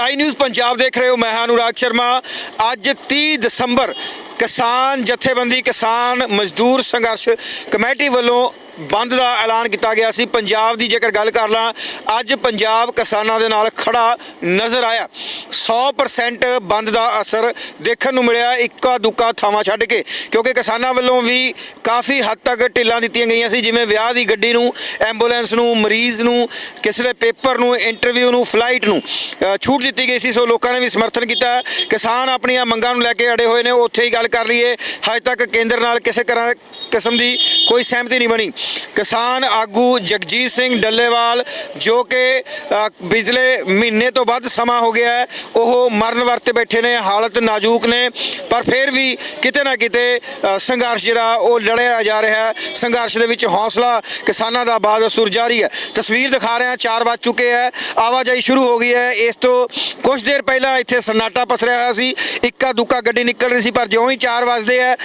Sky news Punjab ਦੇਖ ਰਹੇ ਹੋ, ਮੈਂ ਹਾਂ ਅਨੁਰਾਗ ਸ਼ਰਮਾ। ਅੱਜ 30 ਦਸੰਬਰ ਕਿਸਾਨ ਜਥੇਬੰਦੀ, ਕਿਸਾਨ ਮਜ਼ਦੂਰ ਸੰਘਰਸ਼ ਕਮੇਟੀ ਵੱਲੋਂ ਬੰਦ ਦਾ ਐਲਾਨ ਕੀਤਾ ਗਿਆ ਸੀ। ਪੰਜਾਬ ਦੀ ਜੇਕਰ ਗੱਲ ਕਰ ਲਾਂ, ਅੱਜ ਪੰਜਾਬ ਕਿਸਾਨਾਂ ਦੇ ਨਾਲ ਖੜਾ ਨਜ਼ਰ ਆਇਆ। 100% ਬੰਦ ਦਾ ਅਸਰ ਦੇਖਣ ਨੂੰ ਮਿਲਿਆ, ਇੱਕਾ ਦੁੱਕਾ ਥਾਵਾਂ ਛੱਡ ਕੇ। ਕਿਉਂਕਿ ਕਿਸਾਨਾਂ ਵੱਲੋਂ ਵੀ ਕਾਫੀ ਹੱਦ ਤੱਕ ਢਿੱਲਾਂ ਦਿੱਤੀਆਂ ਗਈਆਂ ਸੀ, ਜਿਵੇਂ ਵਿਆਹ ਦੀ ਗੱਡੀ ਨੂੰ, ਐਂਬੂਲੈਂਸ ਨੂੰ, ਮਰੀਜ਼ ਨੂੰ, ਕਿਸੇ ਦੇ ਪੇਪਰ ਨੂੰ, ਇੰਟਰਵਿਊ ਨੂੰ, ਫਲਾਈਟ ਨੂੰ ਛੂਟ ਦਿੱਤੀ ਗਈ ਸੀ। ਸੋ ਲੋਕਾਂ ਨੇ ਵੀ ਸਮਰਥਨ ਕੀਤਾ। ਕਿਸਾਨ ਆਪਣੀਆਂ ਮੰਗਾਂ ਨੂੰ ਲੈ ਕੇ ਅੜੇ ਹੋਏ ਨੇ ਉੱਥੇ ਹੀ ਗੱਲ ਕਰ ਲਈਏ। ਹਜੇ ਤੱਕ ਕੇਂਦਰ ਨਾਲ ਕਿਸੇ ਤਰ੍ਹਾਂ ਕਿਸਮ ਦੀ ਕੋਈ ਸਹਿਮਤੀ ਨਹੀਂ ਬਣੀ। ਕਿਸਾਨ ਆਗੂ ਜਗਜੀਤ ਸਿੰਘ ਡੱਲੇਵਾਲ ਜੋ ਕਿ ਅ, ਪਿਛਲੇ ਮਹੀਨੇ ਤੋਂ ਵੱਧ ਸਮਾਂ ਹੋ ਗਿਆ ਹੈ ਉਹ ਮਰਨ ਵਰਤੇ ਬੈਠੇ ਨੇ ਹਾਲਤ ਨਾਜ਼ੁਕ ਨੇ। ਪਰ ਫਿਰ ਵੀ ਕਿਤੇ ਨਾ ਕਿਤੇ ਸੰਘਰਸ਼ ਜਿਹੜਾ ਉਹ ਲੜਿਆ ਜਾ ਰਿਹਾ ਹੈ। ਸੰਘਰਸ਼ ਦੇ ਵਿੱਚ ਹੌਸਲਾ ਕਿਸਾਨਾਂ ਦਾ ਬਾਦਸਤੂਰ ਜਾਰੀ ਹੈ। ਤਸਵੀਰ ਦਿਖਾ ਰਹੇ ਹਾਂ 4 ਵੱਜ ਚੁੱਕੇ ਹੈ। ਆਵਾਜਾਈ ਸ਼ੁਰੂ ਹੋ ਗਈ ਹੈ। ਇਸ ਤੋਂ ਕੁਝ ਦੇਰ ਪਹਿਲਾਂ ਇੱਥੇ ਸਨਾਟਾ ਪਸਰਿਆ ਹੋਇਆ ਸੀ। ਇੱਕਾ ਦੁੱਕਾ ਗੱਡੀ ਨਿਕਲ ਰਹੀ ਸੀ ਪਰ ਜਿਉਂ ਹੀ 4 ਵਜਦੇ ਹੈ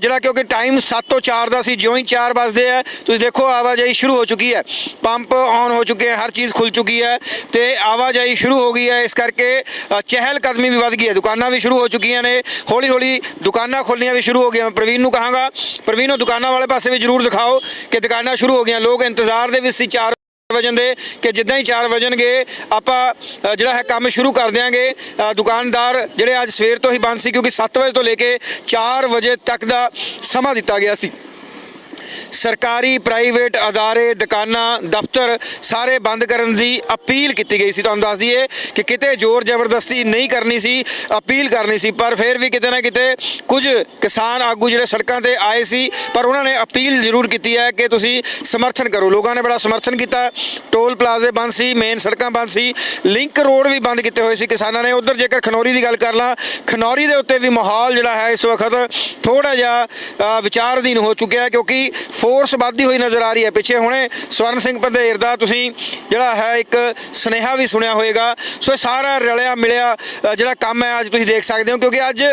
ਜਿਹੜਾ ਕਿਉਂਕਿ ਟਾਈਮ 7 ਤੋਂ 4 ਦਾ ਸੀ ਜਿਉਂ ਹੀ 4 ਵਜਦੇ ਹੈ ਤੁਸੀਂ ਦੇਖੋ, ਆਵਾਜਾਈ ਸ਼ੁਰੂ ਹੋ ਚੁੱਕੀ ਹੈ। ਪੰਪ ਆਨ ਹੋ ਚੁੱਕੇ ਹੈ, ਹਰ ਚੀਜ਼ ਖੁੱਲ ਚੁੱਕੀ ਹੈ ਤੇ ਆਵਾਜਾਈ ਸ਼ੁਰੂ ਹੋ ਗਈ ਹੈ। ਇਸ ਕਰਕੇ ਚਹਿਲ ਕਦਮੀ ਵੀ ਵੱਧ ਗਈ ਹੈ। ਦੁਕਾਨਾਂ ਵੀ ਸ਼ੁਰੂ ਹੋ ਚੁੱਕੀਆਂ ਨੇ। ਹੌਲੀ ਹੌਲੀ ਦੁਕਾਨਾਂ ਖੋਲ੍ਹਣੀਆਂ ਵੀ ਸ਼ੁਰੂ ਹੋ ਗਈਆਂ। ਮੈਂ ਪ੍ਰਵੀਨ ਨੂੰ ਕਹਾਂਗਾ, ਪ੍ਰਵੀਨ ਨੂੰ ਦੁਕਾਨਾਂ ਵਾਲੇ ਪਾਸੇ ਵੀ ਜ਼ਰੂਰ ਦਿਖਾਓ ਕਿ ਦੁਕਾਨਾਂ ਸ਼ੁਰੂ ਹੋ ਗਈਆਂ। ਲੋਕ ਇੰਤਜ਼ਾਰ ਦੇ ਵਿੱਚ ਸੀ 4 ਵਜਨ ਦੇ ਕਿ ਜਿੱਦਾਂ ਹੀ 4 ਵਜਣਗੇ, ਆਪਾਂ ਜਿਹੜਾ ਹੈ ਕੰਮ ਸ਼ੁਰੂ ਕਰ ਦਿਆਂਗੇ। ਦੁਕਾਨਦਾਰ ਜਿਹੜੇ ਅੱਜ ਸਵੇਰ ਤੋਂ ਹੀ ਬੰਦ ਸੀ, ਕਿਉਂਕਿ 7 ਵਜੇ ਤੋਂ ਲੈ ਕੇ 4 ਵਜੇ ਤੱਕ ਦਾ ਸਮਾਂ ਦਿੱਤਾ ਗਿਆ ਸੀ। ਸਰਕਾਰੀ ਪ੍ਰਾਈਵੇਟ ਅਦਾਰੇ ਦੁਕਾਨਾਂ ਦਫ਼ਤਰ ਸਾਰੇ ਬੰਦ ਕਰਨ ਦੀ ਅਪੀਲ ਕੀਤੀ ਗਈ ਸੀ। ਤੁਹਾਨੂੰ ਦੱਸ ਦਈਏ ਕਿ ਕਿਤੇ ਜ਼ੋਰ ਜ਼ਬਰਦਸਤੀ ਨਹੀਂ ਕਰਨੀ ਸੀ ਅਪੀਲ ਕਰਨੀ ਸੀ ਪਰ ਫਿਰ ਵੀ ਕਿਤੇ ਨਾ ਕਿਤੇ ਕੁਝ ਕਿਸਾਨ ਆਗੂ ਜਿਹੜੇ ਸੜਕਾਂ ਤੇ ਆਏ ਸੀ ਪਰ ਉਹਨਾਂ ਨੇ ਅਪੀਲ ਜ਼ਰੂਰ ਕੀਤੀ ਹੈ ਕਿ ਤੁਸੀਂ ਸਮਰਥਨ ਕਰੋ। ਲੋਕਾਂ ਨੇ ਬੜਾ ਸਮਰਥਨ ਕੀਤਾ। ਟੋਲ ਪਲਾਜ਼ੇ ਬੰਦ ਸੀ ਮੇਨ ਸੜਕਾਂ ਬੰਦ ਸੀ ਲਿੰਕ ਰੋਡ ਵੀ ਬੰਦ ਕੀਤੇ ਹੋਏ ਸੀ ਕਿਸਾਨਾਂ ਨੇ। ਉਧਰ ਜੇਕਰ ਖਨੌਰੀ ਦੀ ਗੱਲ ਕਰ ਲਾਂ ਖਨੌਰੀ ਦੇ ਉੱਤੇ ਵੀ ਮਾਹੌਲ ਜਿਹੜਾ ਹੈ ਇਸ ਵਕਤ ਥੋੜਾ ਜਿਹਾ ਅ, ਵਿਚਾਰ ਅਧੀਨ ਹੋ ਚੁੱਕਿਆ ਕਿਉਂਕਿ ਫੋਰਸ ਵੱਧਦੀ ਹੋਈ ਨਜ਼ਰ ਆ ਰਹੀ ਹੈ। ਪਿੱਛੇ ਹੁਣੇ ਸਵਰਨ ਸਿੰਘ ਪੰਧੇਰ ਦਾ ਤੁਸੀਂ ਜਿਹੜਾ ਹੈ ਇੱਕ ਸੁਨੇਹਾ ਵੀ ਸੁਣਿਆ ਹੋਵੇਗਾ। ਸੋ ਇਹ ਸਾਰਾ ਰਲਿਆ ਮਿਲਿਆ ਜਿਹੜਾ ਕੰਮ ਹੈ ਅੱਜ ਤੁਸੀਂ ਦੇਖ ਸਕਦੇ ਹੋ ਕਿਉਂਕਿ ਅੱਜ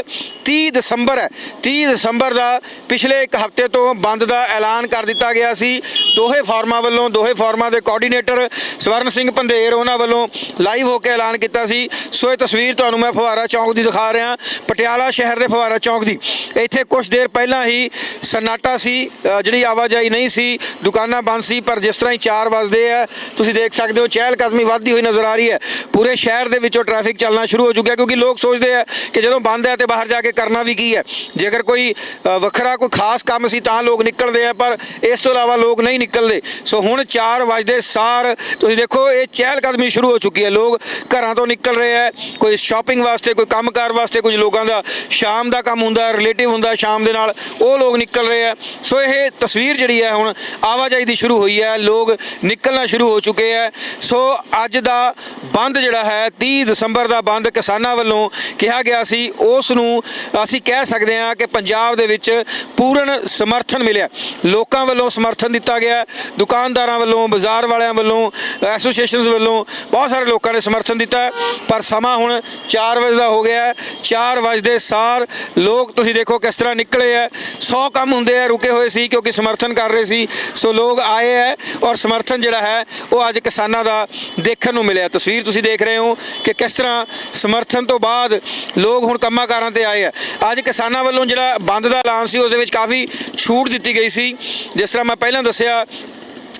30 ਦਸੰਬਰ ਹੈ। 30 ਦਸੰਬਰ ਦਾ ਪਿਛਲੇ ਇੱਕ ਹਫ਼ਤੇ ਤੋਂ ਬੰਦ ਦਾ ਐਲਾਨ ਕਰ ਦਿੱਤਾ ਗਿਆ ਸੀ। ਦੋਹੇ ਫਾਰਮਾਂ ਵੱਲੋਂ, ਦੋਹੇ ਫਾਰਮਾਂ ਦੇ ਕੋਆਰਡੀਨੇਟਰ ਸਵਰਨ ਸਿੰਘ ਪੰਧੇਰ ਉਹਨਾਂ ਵੱਲੋਂ ਲਾਈਵ ਹੋ ਕੇ ਐਲਾਨ ਕੀਤਾ ਸੀ। ਸੋ ਇਹ ਤਸਵੀਰ ਤੁਹਾਨੂੰ ਮੈਂ ਫੁਹਾਰਾ ਚੌਂਕ ਦੀ ਦਿਖਾ ਰਿਹਾ। ਪਟਿਆਲਾ ਸ਼ਹਿਰ ਦੇ ਫੁਹਾਰਾ ਚੌਂਕ ਦੀ। ਇੱਥੇ ਕੁਝ ਦੇਰ ਪਹਿਲਾਂ ਹੀ ਸਨਾਟਾ ਸੀ ਜਿਹੜੀ ਜਿਹੜੀ ਆਵਾਜਾਈ ਨਹੀਂ ਸੀ, ਦੁਕਾਨਾਂ ਬੰਦ ਸੀ, ਪਰ ਜਿਸ ਤਰ੍ਹਾਂ ਹੀ 4 ਵਜਦੇ ਆ, ਤੁਸੀਂ ਦੇਖ ਸਕਦੇ ਹੋ ਚਹਿਲ ਕਦਮੀ ਵੱਧਦੀ ਹੋਈ ਨਜ਼ਰ ਆ ਰਹੀ ਹੈ। ਪੂਰੇ ਸ਼ਹਿਰ ਦੇ ਵਿੱਚੋਂ ਟ੍ਰੈਫਿਕ ਚੱਲਣਾ ਸ਼ੁਰੂ ਹੋ ਚੁੱਕਿਆ, ਕਿਉਂਕਿ ਲੋਕ ਸੋਚਦੇ ਆ ਕਿ ਜਦੋਂ ਬੰਦ ਹੈ ਤੇ ਬਾਹਰ ਜਾ ਕੇ ਕਰਨਾ ਵੀ ਕੀ ਹੈ। ਜੇਕਰ ਕੋਈ ਵੱਖਰਾ ਕੋਈ ਖਾਸ ਕੰਮ ਸੀ ਤਾਂ ਲੋਕ ਨਿਕਲਦੇ ਆ, ਪਰ ਇਸ ਤੋਂ ਇਲਾਵਾ ਲੋਕ ਨਹੀਂ ਨਿਕਲਦੇ। ਸੋ ਹੁਣ 4 ਵਜਦੇ ਸਾਰ, ਤੁਸੀਂ ਦੇਖੋ, ਇਹ ਚਹਿਲ ਕਦਮੀ ਸ਼ੁਰੂ ਹੋ ਚੁੱਕੀ ਹੈ। ਲੋਕ ਘਰਾਂ ਤੋਂ ਨਿਕਲ ਰਹੇ ਆ, ਕੋਈ ਸ਼ਾਪਿੰਗ ਵਾਸਤੇ, ਕੋਈ ਕੰਮਕਾਰ ਵਾਸਤੇ, ਕੁਝ ਲੋਕਾਂ ਦਾ ਸ਼ਾਮ ਦਾ ਕੰਮ ਹੁੰਦਾ ਰਿਲੇਟਿਵ ਹੁੰਦਾ, ਸ਼ਾਮ ਦੇ ਨਾਲ ਉਹ ਲੋਕ ਨਿਕਲ ਰਹੇ ਆ। ਸੋ ਇਹ ਤਸਵੀਰ ਜਿਹੜੀ ਹੈ ਹੁਣ ਆਵਾਜਾਈ ਦੀ ਸ਼ੁਰੂ ਹੋਈ ਹੈ, ਲੋਕ ਨਿਕਲਣਾ ਸ਼ੁਰੂ ਹੋ ਚੁੱਕੇ ਹੈ। ਸੋ ਅੱਜ ਦਾ ਬੰਦ ਜਿਹੜਾ ਹੈ 30 ਦਸੰਬਰ ਦਾ ਬੰਦ ਕਿਸਾਨਾਂ ਵੱਲੋਂ ਕਿਹਾ ਗਿਆ ਸੀ। ਉਸ ਨੂੰ ਅਸੀਂ ਕਹਿ ਸਕਦੇ ਹਾਂ ਕਿ ਪੰਜਾਬ ਦੇ ਵਿੱਚ ਪੂਰਨ ਸਮਰਥਨ ਮਿਲਿਆ। ਲੋਕਾਂ ਵੱਲੋਂ ਸਮਰਥਨ ਦਿੱਤਾ ਗਿਆ। ਦੁਕਾਨਦਾਰਾਂ ਵੱਲੋਂ, ਬਾਜ਼ਾਰ ਵਾਲਿਆਂ ਵੱਲੋਂ, ਐਸੋਸੀਏਸ਼ਨਸ ਵੱਲੋਂ ਬਹੁਤ ਸਾਰੇ ਲੋਕਾਂ ਨੇ ਸਮਰਥਨ ਦਿੱਤਾ। ਪਰ ਸਮਾਂ ਹੁਣ 4 ਵਜੇ ਦਾ ਹੋ ਗਿਆ ਹੈ। 4 ਵਜੇ ਸਾਰ ਲੋਕ ਤੁਸੀਂ ਦੇਖੋ ਕਿਸ ਤਰ੍ਹਾਂ ਨਿਕਲੇ ਆ 100 ਕੰਮ ਹੁੰਦੇ ਆ ਰੁਕੇ ਹੋਏ ਸੀ ਕਿਉਂਕਿ ਸਮਰਥਨ ਕਰ ਰਹੇ ਸੀ। ਸੋ ਲੋਕ ਆਏ ਹੈ ਔਰ ਸਮਰਥਨ ਜਿਹੜਾ ਹੈ, ਉਹ ਅੱਜ ਕਿਸਾਨਾਂ ਦਾ ਦੇਖਣ ਨੂੰ ਮਿਲਿਆ। ਤਸਵੀਰ ਤੁਸੀਂ ਦੇਖ ਰਹੇ ਹੋ ਕਿ ਕਿਸ ਤਰ੍ਹਾਂ ਸਮਰਥਨ ਤੋਂ ਬਾਅਦ ਲੋਕ ਹੁਣ ਕੰਮਾਂ ਕਾਰਾਂ ਤੇ ਆਏ ਆ ਅੱਜ ਕਿਸਾਨਾਂ ਵੱਲੋਂ ਜਿਹੜਾ ਬੰਦ ਦਾ ਐਲਾਨ ਸੀ, ਉਸ ਦੇ ਵਿੱਚ ਕਾਫੀ ਛੂਟ ਦਿੱਤੀ ਗਈ ਸੀ। ਜਿਸ ਤਰ੍ਹਾਂ ਮੈਂ ਪਹਿਲਾਂ ਦੱਸਿਆ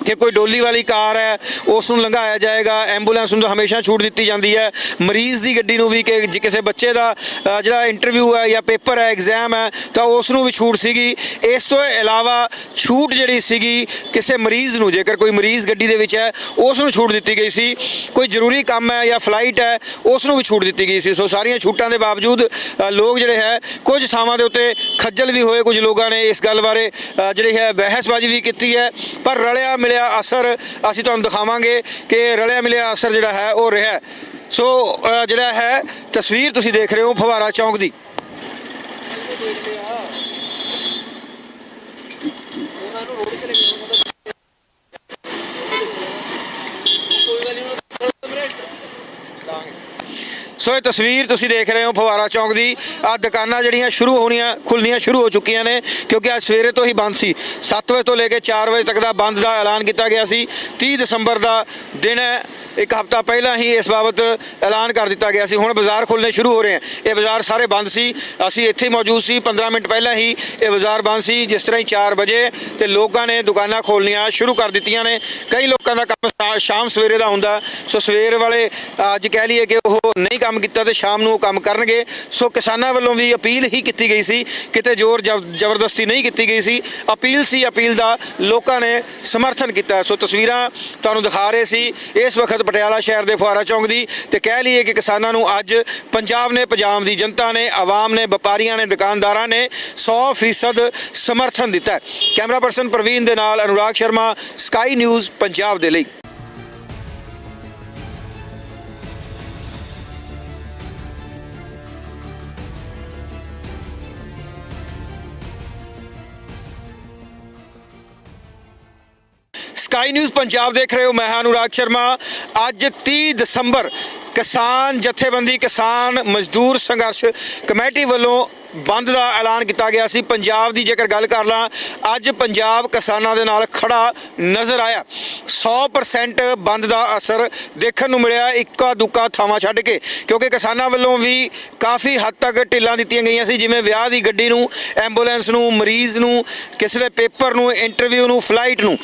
ਕਿ ਕੋਈ ਡੋਲੀ ਵਾਲੀ ਕਾਰ ਹੈ, ਉਸ ਨੂੰ ਲੰਘਾਇਆ ਜਾਏਗਾ, ਐਂਬੂਲੈਂਸ ਨੂੰ ਤਾਂ ਹਮੇਸ਼ਾ ਛੂਟ ਦਿੱਤੀ ਜਾਂਦੀ ਹੈ। ਮਰੀਜ਼ ਦੀ ਗੱਡੀ ਨੂੰ ਵੀ ਕਿ ਜੇ ਕਿਸੇ ਬੱਚੇ ਦਾ ਜਿਹੜਾ ਇੰਟਰਵਿਊ ਹੈ ਜਾਂ ਪੇਪਰ ਹੈ ਐਗਜ਼ਾਮ ਹੈ, ਤਾਂ ਉਸ ਨੂੰ ਵੀ ਛੂਟ ਸੀਗੀ। ਇਸ ਤੋਂ ਇਲਾਵਾ ਛੂਟ ਜਿਹੜੀ ਸੀਗੀ ਕਿਸੇ ਮਰੀਜ਼ ਨੂੰ, ਜੇਕਰ ਕੋਈ ਮਰੀਜ਼ ਗੱਡੀ ਦੇ ਵਿੱਚ ਹੈ, ਉਸ ਨੂੰ ਛੂਟ ਦਿੱਤੀ ਗਈ ਸੀ। ਕੋਈ ਜ਼ਰੂਰੀ ਕੰਮ ਹੈ ਜਾਂ ਫਲਾਈਟ ਹੈ, ਉਸ ਨੂੰ ਵੀ ਛੂਟ ਦਿੱਤੀ ਗਈ ਸੀ। ਸੋ ਸਾਰੀਆਂ ਛੂਟਾਂ ਦੇ ਬਾਵਜੂਦ ਲੋਕ ਜਿਹੜੇ ਹੈ, ਕੁਝ ਥਾਵਾਂ ਦੇ ਉੱਤੇ ਖੱਜਲ ਵੀ ਹੋਏ ਕੁਝ ਲੋਕਾਂ ਨੇ ਇਸ ਗੱਲ ਬਾਰੇ ਜਿਹੜੀ ਹੈ ਬਹਿਸਬਾਜ਼ੀ ਵੀ ਕੀਤੀ ਹੈ। ਪਰ ਰਲਿਆ ਮਿਲਿਆ ਅਸਰ, ਅਸੀਂ ਤੁਹਾਨੂੰ ਦਿਖਾਵਾਂਗੇ ਕਿ ਰਲਿਆ ਮਿਲਿਆ ਅਸਰ ਜਿਹੜਾ ਹੈ ਉਹ ਰਿਹਾ ਸੋ ਜਿਹੜਾ ਹੈ, ਤਸਵੀਰ ਤੁਸੀਂ ਦੇਖ ਰਹੇ ਹੋ ਫਵਾਰਾ ਚੌਂਕ ਦੀ। ਸੋ ਇਹ ਤਸਵੀਰ ਤੁਸੀਂ ਦੇਖ ਰਹੇ ਹੋ ਫਵਾਰਾ ਚੌਂਕ ਦੀ। ਆ ਦੁਕਾਨਾਂ ਜਿਹੜੀਆਂ ਸ਼ੁਰੂ ਹੋਣੀਆਂ ਖੁੱਲਣੀਆਂ ਸ਼ੁਰੂ ਹੋ ਚੁੱਕੀਆਂ ਨੇ, ਕਿਉਂਕਿ ਅੱਜ ਸਵੇਰੇ ਤੋਂ ਹੀ ਬੰਦ ਸੀ। 7 ਵਜੇ ਤੋਂ ਲੈ ਕੇ 4 ਵਜੇ ਤੱਕ ਦਾ ਬੰਦ ਦਾ ਐਲਾਨ ਕੀਤਾ ਗਿਆ ਸੀ। 30 ਦਸੰਬਰ ਦਾ ਦਿਨ ਹੈ। ਇੱਕ ਹਫ਼ਤਾ ਪਹਿਲਾਂ ਹੀ ਇਸ ਬਾਬਤ ਐਲਾਨ ਕਰ ਦਿੱਤਾ ਗਿਆ ਸੀ। ਹੁਣ ਬਾਜ਼ਾਰ ਖੁੱਲਣੇ ਸ਼ੁਰੂ ਹੋ ਰਹੇ ਹਨ ਇਹ ਬਾਜ਼ਾਰ ਸਾਰੇ ਬੰਦ ਸੀ। ਅਸੀਂ ਇੱਥੇ ਹੀ ਮੌਜੂਦ ਸੀ। 15 ਮਿੰਟ ਪਹਿਲਾਂ ਹੀ ਇਹ ਬਾਜ਼ਾਰ ਬੰਦ ਸੀ। ਜਿਸ ਤਰ੍ਹਾਂ ਹੀ 4 ਵਜੇ ਤੇ ਲੋਕਾਂ ਨੇ ਦੁਕਾਨਾਂ ਖੋਲ੍ਹਣੀਆਂ ਸ਼ੁਰੂ ਕਰ ਦਿੱਤੀਆਂ ਨੇ। ਕਈ ਲੋਕਾਂ ਦਾ ਕੰਮ ਸ਼ਾਮ ਸਵੇਰੇ ਦਾ ਹੁੰਦਾ। ਸੋ ਸਵੇਰ ਵਾਲੇ ਅੱਜ ਕਹਿ ਲਈਏ ਕਿ ਉਹ ਨਹੀਂ ਕੰਮ ਕੀਤਾ ਤੇ ਸ਼ਾਮ ਨੂੰ ਉਹ ਕੰਮ ਕਰਨਗੇ। ਸੋ ਕਿਸਾਨਾਂ ਵੱਲੋਂ ਵੀ ਅਪੀਲ ਹੀ ਕੀਤੀ ਗਈ ਸੀ। ਕਿਤੇ ਜ਼ੋਰ ਜ਼ਬ- ਜ਼ਬਰਦਸਤੀ ਨਹੀਂ ਕੀਤੀ ਗਈ ਸੀ। ਅਪੀਲ ਸੀ ਅਪੀਲ ਦਾ। ਲੋਕਾਂ ਨੇ ਸਮਰਥਨ ਕੀਤਾ। ਸੋ ਤਸਵੀਰਾਂ ਤੁਹਾਨੂੰ ਦਿਖਾ ਰਹੇ ਸੀ। ਇਸ ਵਕਤ ਪਟਿਆਲਾ ਸ਼ਹਿਰ ਦੇ ਫੁਆਰਾ ਚੌਂਕ ਦੀ ਤੇ ਕਹਿ ਲਈਏ ਕਿ ਕਿਸਾਨਾਂ ਨੂੰ ਅੱਜ ਪੰਜਾਬ ਨੇ, ਪੰਜਾਬ ਦੀ ਜਨਤਾ ਨੇ, ਆਵਾਮ ਨੇ, ਵਪਾਰੀਆਂ ਨੇ, ਦੁਕਾਨਦਾਰਾਂ ਨੇ 100% ਸਮਰਥਨ ਦਿੱਤਾ ਕੈਮਰਾ ਪਰਸਨ ਪ੍ਰਵੀਨ ਦੇ ਨਾਲ ਅਨੁਰਾਗ ਸ਼ਰਮਾ, ਸਕਾਈ ਨਿਊਜ਼ ਪੰਜਾਬ ਦੇ ਲਈ। ਸਕਾਈ ਨਿਊਜ਼ ਪੰਜਾਬ ਦੇਖ ਰਹੇ ਹੋ ਮੈਂ ਹਾਂ ਅਨੁਰਾਗ ਸ਼ਰਮਾ। ਅੱਜ 30 ਦਸੰਬਰ ਕਿਸਾਨ ਜਥੇਬੰਦੀ, ਕਿਸਾਨ ਮਜ਼ਦੂਰ ਸੰਘਰਸ਼ ਕਮੇਟੀ ਵੱਲੋਂ ਬੰਦ ਦਾ ਐਲਾਨ ਕੀਤਾ ਗਿਆ ਸੀ। ਪੰਜਾਬ ਦੀ ਜੇਕਰ ਗੱਲ ਕਰ ਲਾਂ, ਅੱਜ ਪੰਜਾਬ ਕਿਸਾਨਾਂ ਦੇ ਨਾਲ ਖੜਾ ਨਜ਼ਰ ਆਇਆ। 100% ਬੰਦ ਦਾ ਅਸਰ ਦੇਖਣ ਨੂੰ ਮਿਲਿਆ, ਇੱਕਾ ਦੁੱਕਾ ਥਾਵਾਂ ਛੱਡ ਕੇ। ਕਿਉਂਕਿ ਕਿਸਾਨਾਂ ਵੱਲੋਂ ਵੀ ਕਾਫੀ ਹੱਦ ਤੱਕ ਢਿੱਲਾਂ ਦਿੱਤੀਆਂ ਗਈਆਂ ਸੀ, ਜਿਵੇਂ ਵਿਆਹ ਦੀ ਗੱਡੀ ਨੂੰ, ਐਂਬੂਲੈਂਸ ਨੂੰ, ਮਰੀਜ਼ ਨੂੰ, ਕਿਸੇ ਦੇ ਪੇਪਰ ਨੂੰ, ਇੰਟਰਵਿਊ ਨੂੰ, ਫਲਾਈਟ ਨੂੰ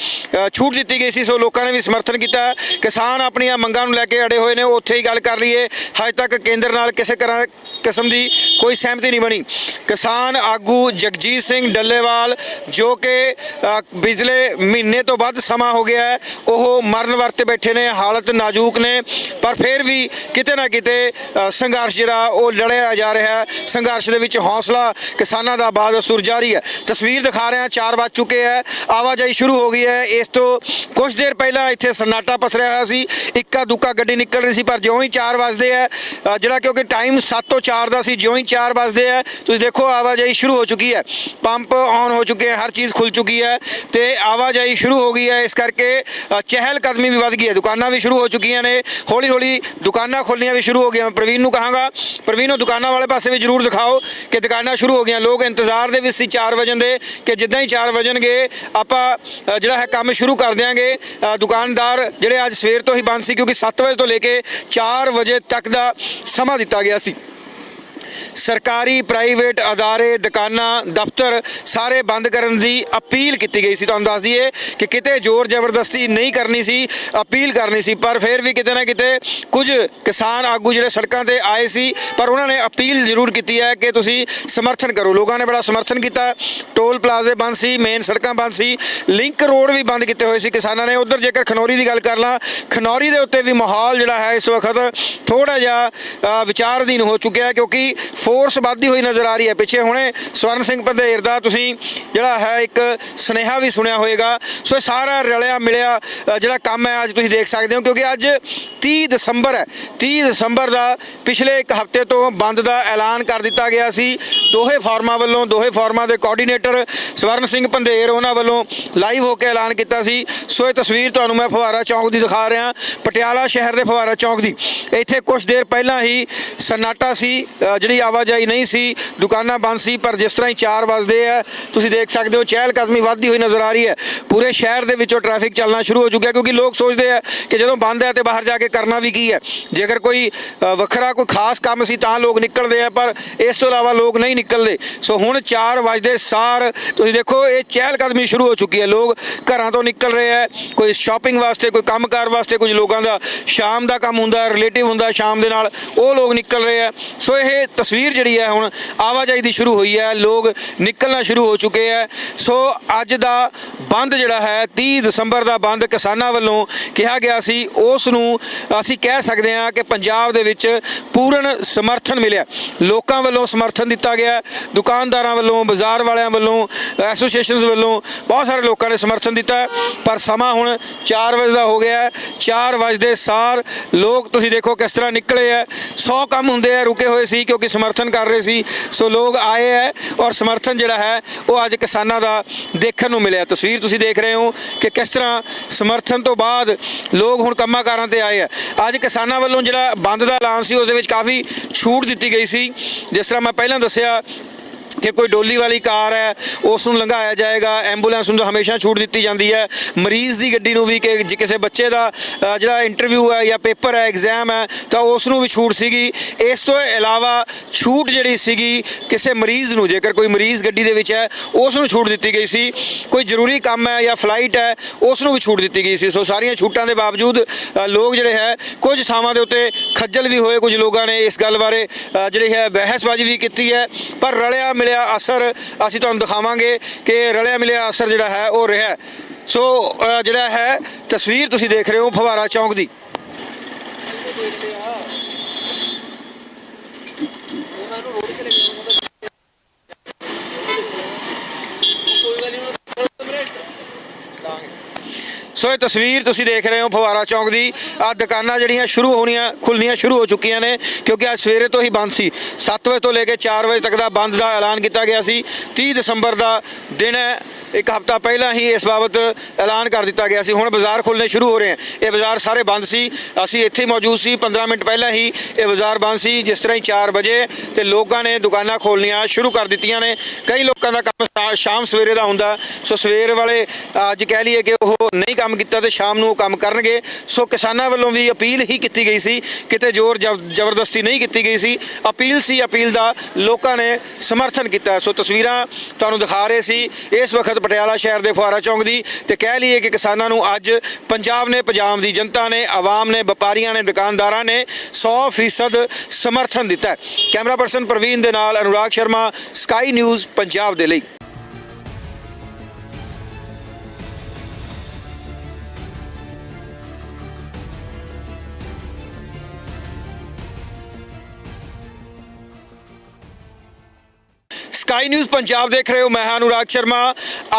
ਛੂਟ ਦਿੱਤੀ ਗਈ ਸੀ। ਸੋ ਲੋਕਾਂ ਨੇ ਵੀ ਸਮਰਥਨ ਕੀਤਾ। ਕਿਸਾਨ ਆਪਣੀਆਂ ਮੰਗਾਂ ਨੂੰ ਲੈ ਕੇ ਅੜੇ ਹੋਏ ਨੇ। ਉੱਥੇ ਹੀ ਗੱਲ ਕਰ ਲਈਏ। ਹਜੇ ਤੱਕ ਕੇਂਦਰ ਨਾਲ ਕਿਸੇ ਤਰ੍ਹਾਂ ਕਿਸਮ ਦੀ ਕੋਈ ਸਹਿਮਤੀ ਨਹੀਂ ਬਣੀ। ਕਿਸਾਨ ਆਗੂ ਜਗਜੀਤ ਸਿੰਘ ਡੱਲੇਵਾਲ ਜੋ ਕਿ ਅ, ਪਿਛਲੇ ਮਹੀਨੇ ਤੋਂ ਵੱਧ ਸਮਾਂ ਹੋ ਗਿਆ ਹੈ ਉਹ ਮਰਨ ਵਰਤੇ ਬੈਠੇ ਨੇ ਹਾਲਤ ਨਾਜ਼ੁਕ ਨੇ। ਪਰ ਫਿਰ ਵੀ ਕਿਤੇ ਨਾ ਕਿਤੇ ਸੰਘਰਸ਼ ਜਿਹੜਾ ਉਹ ਲੜਿਆ ਜਾ ਰਿਹਾ ਹੈ। ਸੰਘਰਸ਼ ਦੇ ਵਿੱਚ ਹੌਸਲਾ ਕਿਸਾਨਾਂ ਦਾ ਬਾਦਸਤੂਰ ਜਾਰੀ ਹੈ। ਤਸਵੀਰ ਦਿਖਾ ਰਹੇ ਹਾਂ 4 ਵੱਜ ਚੁੱਕੇ ਹੈ। ਆਵਾਜਾਈ ਸ਼ੁਰੂ ਹੋ ਗਈ ਹੈ। ਇਸ ਤੋਂ ਕੁਝ ਦੇਰ ਪਹਿਲਾਂ ਇੱਥੇ ਸਨਾਟਾ ਪਸਰਿਆ ਹੋਇਆ ਸੀ। ਇੱਕਾ ਦੁੱਕਾ ਗੱਡੀ ਨਿਕਲ ਰਹੀ ਸੀ ਪਰ ਜਿਉਂ ਹੀ 4 ਵੱਜਦੇ ਆ। ਜਿਹੜਾ ਕਿਉਂਕਿ ਟਾਈਮ 7 ਤੋਂ 4 ਦਾ ਸੀ, ਜਿਉਂ ਹੀ 4 ਵੱਜਦੇ ਆ, ਤੁਸੀਂ ਦੇਖੋ ਆਵਾਜਾਈ ਸ਼ੁਰੂ ਹੋ ਚੁੱਕੀ ਹੈ। ਪੰਪ ਆਨ ਹੋ ਚੁੱਕੇ ਹਰ ਚੀਜ਼ ਖੁੱਲ ਚੁੱਕੀ ਹੈ ਤੇ ਆਵਾਜਾਈ ਸ਼ੁਰੂ ਹੋ ਗਈ ਹੈ। ਇਸ ਕਰਕੇ ਚਹਿਲ ਕਦਮੀ ਵੀ ਵੱਧ ਗਈ ਹੈ। ਦੁਕਾਨਾਂ ਵੀ ਸ਼ੁਰੂ ਹੋ ਚੁੱਕੀਆਂ ਨੇ। ਹੌਲੀ ਹੌਲੀ ਦੁਕਾਨਾਂ ਖੋਲ੍ਹਣੀਆਂ ਵੀ ਸ਼ੁਰੂ ਹੋ ਗਈਆਂ। ਪ੍ਰਵੀਨ ਨੂੰ ਕਹਾਂਗਾ, ਪ੍ਰਵੀਨ ਨੂੰ ਦੁਕਾਨਾਂ ਵਾਲੇ ਪਾਸੇ ਵੀ ਜ਼ਰੂਰ ਦਿਖਾਓ ਕਿ ਦੁਕਾਨਾਂ ਸ਼ੁਰੂ ਹੋ ਗਈਆਂ। ਲੋਕ ਇੰਤਜ਼ਾਰ ਦੇ ਵਿੱਚ ਸੀ 4 ਵਜੇ ਦੇ ਕਿ ਜਿੱਦਾਂ ਹੀ 4 ਵਜਣਗੇ, ਆਪਾਂ ਜਿਹੜਾ ਹੈ ਕੰਮ ਸ਼ੁਰੂ ਕਰ ਦਿਆਂਗੇ। ਦੁਕਾਨਦਾਰ ਜਿਹੜੇ ਅੱਜ ਸਵੇਰ ਤੋਂ ਹੀ ਬੰਦ ਸੀ, ਕਿਉਂਕਿ 7 ਵਜੇ ਤੋਂ ਲੈ ਕੇ 4 ਵਜੇ ਤੱਕ ਦਾ ਸਮਾਂ ਦਿੱਤਾ ਗਿਆ ਸੀ। ਸਰਕਾਰੀ ਪ੍ਰਾਈਵੇਟ ਅਦਾਰੇ ਦੁਕਾਨਾਂ ਦਫ਼ਤਰ ਸਾਰੇ ਬੰਦ ਕਰਨ ਦੀ ਅਪੀਲ ਕੀਤੀ ਗਈ ਸੀ। ਤੁਹਾਨੂੰ ਦੱਸ ਦਈਏ ਕਿ ਕਿਤੇ ਜ਼ੋਰ ਜ਼ਬਰਦਸਤੀ ਨਹੀਂ ਕਰਨੀ ਸੀ ਅਪੀਲ ਕਰਨੀ ਸੀ ਪਰ ਫਿਰ ਵੀ ਕਿਤੇ ਨਾ ਕਿਤੇ ਕੁਝ ਕਿਸਾਨ ਆਗੂ ਜਿਹੜੇ ਸੜਕਾਂ ਤੇ ਆਏ ਸੀ ਪਰ ਉਹਨਾਂ ਨੇ ਅਪੀਲ ਜ਼ਰੂਰ ਕੀਤੀ ਹੈ ਕਿ ਤੁਸੀਂ ਸਮਰਥਨ ਕਰੋ। ਲੋਕਾਂ ਨੇ ਬੜਾ ਸਮਰਥਨ ਕੀਤਾ। ਟੋਲ ਪਲਾਜ਼ੇ ਬੰਦ ਸੀ ਮੇਨ ਸੜਕਾਂ ਬੰਦ ਸੀ। ਲਿੰਕ ਰੋਡ ਵੀ ਬੰਦ ਕੀਤੇ ਹੋਏ ਸੀ ਕਿਸਾਨਾਂ ਨੇ। ਉਧਰ ਜੇਕਰ ਖਨੌਰੀ ਦੀ ਗੱਲ ਕਰ ਲਾਂ ਖਨੌਰੀ ਦੇ ਉੱਤੇ ਵੀ ਮਾਹੌਲ ਜਿਹੜਾ ਹੈ ਇਸ ਵਕਤ ਥੋੜਾ ਜਿਹਾ ਅ, ਵਿਚਾਰ ਅਧੀਨ ਹੋ ਚੁੱਕਿਆ ਕਿਉਂਕਿ ਫੋਰਸ ਵੱਧਦੀ ਹੋਈ ਨਜ਼ਰ ਆ ਰਹੀ ਹੈ। ਪਿੱਛੇ ਹੁਣੇ ਸਵਰਨ ਸਿੰਘ ਪੰਧੇਰ ਦਾ ਤੁਸੀਂ ਜਿਹੜਾ ਹੈ ਇੱਕ ਸੁਨੇਹਾ ਵੀ ਸੁਣਿਆ ਹੋਏਗਾ ਸੋ ਸਾਰਾ ਰਲਿਆ ਮਿਲਿਆ ਜਿਹੜਾ ਕੰਮ ਹੈ ਅੱਜ ਤੁਸੀਂ ਦੇਖ ਸਕਦੇ ਹੋ ਕਿਉਂਕਿ ਅੱਜ 30 ਦਸੰਬਰ ਹੈ। 30 ਦਸੰਬਰ ਦਾ ਪਿਛਲੇ ਇੱਕ ਹਫ਼ਤੇ ਤੋਂ ਬੰਦ ਦਾ ਐਲਾਨ ਕਰ ਦਿੱਤਾ ਗਿਆ ਸੀ। ਦੋਹੇ ਫਾਰਮਾਂ ਵੱਲੋਂ, ਦੋਹੇ ਫਾਰਮਾਂ ਦੇ ਕੋਆਰਡੀਨੇਟਰ ਸਵਰਨ ਸਿੰਘ ਪੰਧੇਰ ਉਹਨਾਂ ਵੱਲੋਂ ਲਾਈਵ ਹੋ ਕੇ ਐਲਾਨ ਕੀਤਾ ਸੀ। ਸੋ ਇਹ ਤਸਵੀਰ ਤੁਹਾਨੂੰ ਮੈਂ ਫਵਾਰਾ ਚੌਂਕ ਦੀ ਦਿਖਾ ਰਿਹਾ। ਪਟਿਆਲਾ ਸ਼ਹਿਰ ਦੇ ਫਵਾਰਾ ਚੌਂਕ ਦੀ। ਇੱਥੇ ਕੁਝ ਦੇਰ ਪਹਿਲਾਂ ਹੀ ਸਨਾਟਾ ਸੀ ਜਿਹੜੀ ਜਿਹੜੀ ਆਵਾਜਾਈ ਨਹੀਂ ਸੀ, ਦੁਕਾਨਾਂ ਬੰਦ ਸੀ, ਪਰ ਜਿਸ ਤਰ੍ਹਾਂ ਹੀ 4 ਵਜਦੇ ਆ, ਤੁਸੀਂ ਦੇਖ ਸਕਦੇ ਹੋ ਚਹਿਲ ਕਦਮੀ ਵੱਧਦੀ ਹੋਈ ਨਜ਼ਰ ਆ ਰਹੀ ਹੈ। ਪੂਰੇ ਸ਼ਹਿਰ ਦੇ ਵਿੱਚੋਂ ਟ੍ਰੈਫਿਕ ਚੱਲਣਾ ਸ਼ੁਰੂ ਹੋ ਚੁੱਕਿਆ, ਕਿਉਂਕਿ ਲੋਕ ਸੋਚਦੇ ਆ ਕਿ ਜਦੋਂ ਬੰਦ ਹੈ ਤੇ ਬਾਹਰ ਜਾ ਕੇ ਕਰਨਾ ਵੀ ਕੀ ਹੈ। ਜੇਕਰ ਕੋਈ ਵੱਖਰਾ ਕੋਈ ਖਾਸ ਕੰਮ ਸੀ ਤਾਂ ਲੋਕ ਨਿਕਲਦੇ ਆ, ਪਰ ਇਸ ਤੋਂ ਇਲਾਵਾ ਲੋਕ ਨਹੀਂ ਨਿਕਲਦੇ। ਸੋ ਹੁਣ 4 ਵਜਦੇ ਸਾਰ, ਤੁਸੀਂ ਦੇਖੋ, ਇਹ ਚਹਿਲ ਕਦਮੀ ਸ਼ੁਰੂ ਹੋ ਚੁੱਕੀ ਹੈ। ਲੋਕ ਘਰਾਂ ਤੋਂ ਨਿਕਲ ਰਹੇ ਆ, ਕੋਈ ਸ਼ਾਪਿੰਗ ਵਾਸਤੇ, ਕੋਈ ਕੰਮਕਾਰ ਵਾਸਤੇ, ਕੁਝ ਲੋਕਾਂ ਦਾ ਸ਼ਾਮ ਦਾ ਕੰਮ ਹੁੰਦਾ ਰਿਲੇਟਿਵ ਹੁੰਦਾ, ਸ਼ਾਮ ਦੇ ਨਾਲ ਉਹ ਲੋਕ ਨਿਕਲ ਰਹੇ ਆ। ਸੋ ਇਹ ਤਸਵੀਰ ਜਿਹੜੀ ਹੈ ਹੁਣ ਆਵਾਜਾਈ ਦੀ ਸ਼ੁਰੂ ਹੋਈ ਹੈ, ਲੋਕ ਨਿਕਲਣਾ ਸ਼ੁਰੂ ਹੋ ਚੁੱਕੇ ਹੈ। ਸੋ ਅੱਜ ਦਾ ਬੰਦ ਜਿਹੜਾ ਹੈ 30 ਦਸੰਬਰ ਦਾ ਬੰਦ ਕਿਸਾਨਾਂ ਵੱਲੋਂ ਕਿਹਾ ਗਿਆ ਸੀ। ਉਸ ਨੂੰ ਅਸੀਂ ਕਹਿ ਸਕਦੇ ਹਾਂ ਕਿ ਪੰਜਾਬ ਦੇ ਵਿੱਚ ਪੂਰਨ ਸਮਰਥਨ ਮਿਲਿਆ। ਲੋਕਾਂ ਵੱਲੋਂ ਸਮਰਥਨ ਦਿੱਤਾ ਗਿਆ। ਦੁਕਾਨਦਾਰਾਂ ਵੱਲੋਂ, ਬਾਜ਼ਾਰ ਵਾਲਿਆਂ ਵੱਲੋਂ, ਐਸੋਸੀਏਸ਼ਨਸ ਵੱਲੋਂ ਬਹੁਤ ਸਾਰੇ ਲੋਕਾਂ ਨੇ ਸਮਰਥਨ ਦਿੱਤਾ। ਪਰ ਸਮਾਂ ਹੁਣ 4 ਵਜੇ ਦਾ ਹੋ ਗਿਆ ਹੈ। 4 ਵਜੇ ਸਾਰ ਲੋਕ ਤੁਸੀਂ ਦੇਖੋ ਕਿਸ ਤਰ੍ਹਾਂ ਨਿਕਲੇ ਆ 100 ਕੰਮ ਹੁੰਦੇ ਆ ਰੁਕੇ ਹੋਏ ਸੀ ਕਿਉਂਕਿ ਸਮਰਥਨ ਕਰ ਰਹੇ ਸੀ। ਸੋ ਲੋਕ ਆਏ ਹੈ ਔਰ ਸਮਰਥਨ ਜਿਹੜਾ ਹੈ, ਉਹ ਅੱਜ ਕਿਸਾਨਾਂ ਦਾ ਦੇਖਣ ਨੂੰ ਮਿਲਿਆ। ਤਸਵੀਰ ਤੁਸੀਂ ਦੇਖ ਰਹੇ ਹੋ ਕਿ ਕਿਸ ਤਰ੍ਹਾਂ ਸਮਰਥਨ ਤੋਂ ਬਾਅਦ ਲੋਕ ਹੁਣ ਕੰਮਾਂ ਕਾਰਾਂ ਤੇ ਆਏ ਆ ਅੱਜ ਕਿਸਾਨਾਂ ਵੱਲੋਂ ਜਿਹੜਾ ਬੰਦ ਦਾ ਐਲਾਨ ਸੀ, ਉਸ ਦੇ ਵਿੱਚ ਕਾਫੀ ਛੂਟ ਦਿੱਤੀ ਗਈ ਸੀ। ਜਿਸ ਤਰ੍ਹਾਂ ਮੈਂ ਪਹਿਲਾਂ ਦੱਸਿਆ ਕਿ ਕੋਈ ਡੋਲੀ ਵਾਲੀ ਕਾਰ ਹੈ, ਉਸ ਨੂੰ ਲੰਘਾਇਆ ਜਾਏਗਾ, ਐਂਬੂਲੈਂਸ ਨੂੰ ਤਾਂ ਹਮੇਸ਼ਾ ਛੂਟ ਦਿੱਤੀ ਜਾਂਦੀ ਹੈ। ਮਰੀਜ਼ ਦੀ ਗੱਡੀ ਨੂੰ ਵੀ ਕਿ ਜੇ ਕਿਸੇ ਬੱਚੇ ਦਾ ਜਿਹੜਾ ਇੰਟਰਵਿਊ ਹੈ ਜਾਂ ਪੇਪਰ ਹੈ ਐਗਜ਼ਾਮ ਹੈ, ਤਾਂ ਉਸ ਨੂੰ ਵੀ ਛੂਟ ਸੀਗੀ। ਇਸ ਤੋਂ ਇਲਾਵਾ ਛੂਟ ਜਿਹੜੀ ਸੀਗੀ ਕਿਸੇ ਮਰੀਜ਼ ਨੂੰ, ਜੇਕਰ ਕੋਈ ਮਰੀਜ਼ ਗੱਡੀ ਦੇ ਵਿੱਚ ਹੈ, ਉਸ ਨੂੰ ਛੂਟ ਦਿੱਤੀ ਗਈ ਸੀ। ਕੋਈ ਜ਼ਰੂਰੀ ਕੰਮ ਹੈ ਜਾਂ ਫਲਾਈਟ ਹੈ, ਉਸ ਨੂੰ ਵੀ ਛੂਟ ਦਿੱਤੀ ਗਈ ਸੀ। ਸੋ ਸਾਰੀਆਂ ਛੂਟਾਂ ਦੇ ਬਾਵਜੂਦ ਲੋਕ ਜਿਹੜੇ ਹੈ, ਕੁਝ ਥਾਵਾਂ ਦੇ ਉੱਤੇ ਖੱਜਲ ਵੀ ਹੋਏ ਕੁਝ ਲੋਕਾਂ ਨੇ ਇਸ ਗੱਲ ਬਾਰੇ ਜਿਹੜੀ ਹੈ ਬਹਿਸਬਾਜ਼ੀ ਵੀ ਕੀਤੀ ਹੈ। ਪਰ ਰਲਿਆ ਮਿਲਿਆ ਅਸਰ, ਅਸੀਂ ਤੁਹਾਨੂੰ ਦਿਖਾਵਾਂਗੇ ਕਿ ਰਲਿਆ ਮਿਲਿਆ ਅਸਰ ਜਿਹੜਾ ਹੈ ਉਹ ਰਿਹਾ ਸੋ ਜਿਹੜਾ ਹੈ, ਤਸਵੀਰ ਤੁਸੀਂ ਦੇਖ ਰਹੇ ਹੋ ਫਵਾਰਾ ਚੌਂਕ ਦੀ। ਸੋ ਇਹ ਤਸਵੀਰ ਤੁਸੀਂ ਦੇਖ ਰਹੇ ਹੋ ਫਵਾਰਾ ਚੌਂਕ ਦੀ। ਆ ਦੁਕਾਨਾਂ ਜਿਹੜੀਆਂ ਸ਼ੁਰੂ ਹੋਣੀਆਂ ਖੁੱਲਣੀਆਂ ਸ਼ੁਰੂ ਹੋ ਚੁੱਕੀਆਂ ਨੇ, ਕਿਉਂਕਿ ਅੱਜ ਸਵੇਰੇ ਤੋਂ ਹੀ ਬੰਦ ਸੀ। 7 ਵਜੇ ਤੋਂ ਲੈ ਕੇ 4 ਵਜੇ ਤੱਕ ਦਾ ਬੰਦ ਦਾ ਐਲਾਨ ਕੀਤਾ ਗਿਆ ਸੀ। 30 ਦਸੰਬਰ ਦਾ ਦਿਨ ਹੈ। ਇੱਕ ਹਫਤਾ ਪਹਿਲਾਂ ਹੀ ਇਸ ਬਾਬਤ ਐਲਾਨ ਕਰ ਦਿੱਤਾ ਗਿਆ ਸੀ। ਹੁਣ ਬਾਜ਼ਾਰ ਖੁੱਲਣੇ ਸ਼ੁਰੂ ਹੋ ਰਹੇ ਹਨ ਇਹ ਬਾਜ਼ਾਰ ਸਾਰੇ ਬੰਦ ਸੀ। ਅਸੀਂ ਇੱਥੇ ਹੀ ਮੌਜੂਦ ਸੀ। 15 ਮਿੰਟ ਪਹਿਲਾਂ ਹੀ ਇਹ ਬਾਜ਼ਾਰ ਬੰਦ ਸੀ। ਜਿਸ ਤਰ੍ਹਾਂ ਹੀ 4 ਵਜੇ ਤੇ ਲੋਕਾਂ ਨੇ ਦੁਕਾਨਾਂ ਖੋਲਣੀਆਂ ਸ਼ੁਰੂ ਕਰ ਦਿੱਤੀਆਂ ਨੇ। ਕਈ ਲੋਕਾਂ ਦਾ ਕੰਮ ਸ਼ਾ- ਸ਼ਾਮ ਸਵੇਰੇ ਦਾ ਹੁੰਦਾ। ਸੋ ਸਵੇਰ ਵਾਲੇ ਅੱਜ ਕਹਿ ਲਈਏ ਕਿ ਉਹ ਨਹੀਂ ਕੰਮ ਕੀਤਾ ਤੇ ਸ਼ਾਮ ਨੂੰ ਉਹ ਕੰਮ ਕਰਨਗੇ। ਸੋ ਕਿਸਾਨਾਂ ਵੱਲੋਂ ਵੀ ਅਪੀਲ ਹੀ ਕੀਤੀ ਗਈ ਸੀ। ਕਿਤੇ ਜ਼ੋਰ ਜ਼ਬ- ਜ਼ਬਰਦਸਤੀ ਨਹੀਂ ਕੀਤੀ ਗਈ ਸੀ। ਅਪੀਲ ਸੀ, ਅਪੀਲ ਦਾ ਲੋਕਾਂ ਨੇ ਸਮਰਥਨ ਕੀਤਾ। ਸੋ ਤਸਵੀਰਾਂ ਤੁਹਾਨੂੰ ਦਿਖਾ ਰਹੇ ਸੀ। ਇਸ ਵਕਤ ਪਟਿਆਲਾ ਸ਼ਹਿਰ ਦੇ ਫੁਆਰਾ ਚੌਂਕ ਦੀ ਤੇ ਕਹਿ ਲਈਏ ਕਿ ਕਿਸਾਨਾਂ ਨੂੰ ਅੱਜ ਪੰਜਾਬ ਨੇ, ਪੰਜਾਬ ਦੀ ਜਨਤਾ ਨੇ, ਆਵਾਮ ਨੇ, ਵਪਾਰੀਆਂ ਨੇ, ਦੁਕਾਨਦਾਰਾਂ ਨੇ 100% ਸਮਰਥਨ ਦਿੱਤਾ ਕੈਮਰਾ ਪਰਸਨ ਪ੍ਰਵੀਨ ਦੇ ਨਾਲ ਅਨੁਰਾਗ ਸ਼ਰਮਾ, ਸਕਾਈ ਨਿਊਜ਼ ਪੰਜਾਬ ਦੇ ਲਈ। ਸਕਾਈ ਨਿਊਜ਼ ਪੰਜਾਬ ਦੇਖ ਰਹੇ ਹੋ, ਮੈਂ ਹਾਂ ਅਨੁਰਾਗ ਸ਼ਰਮਾ।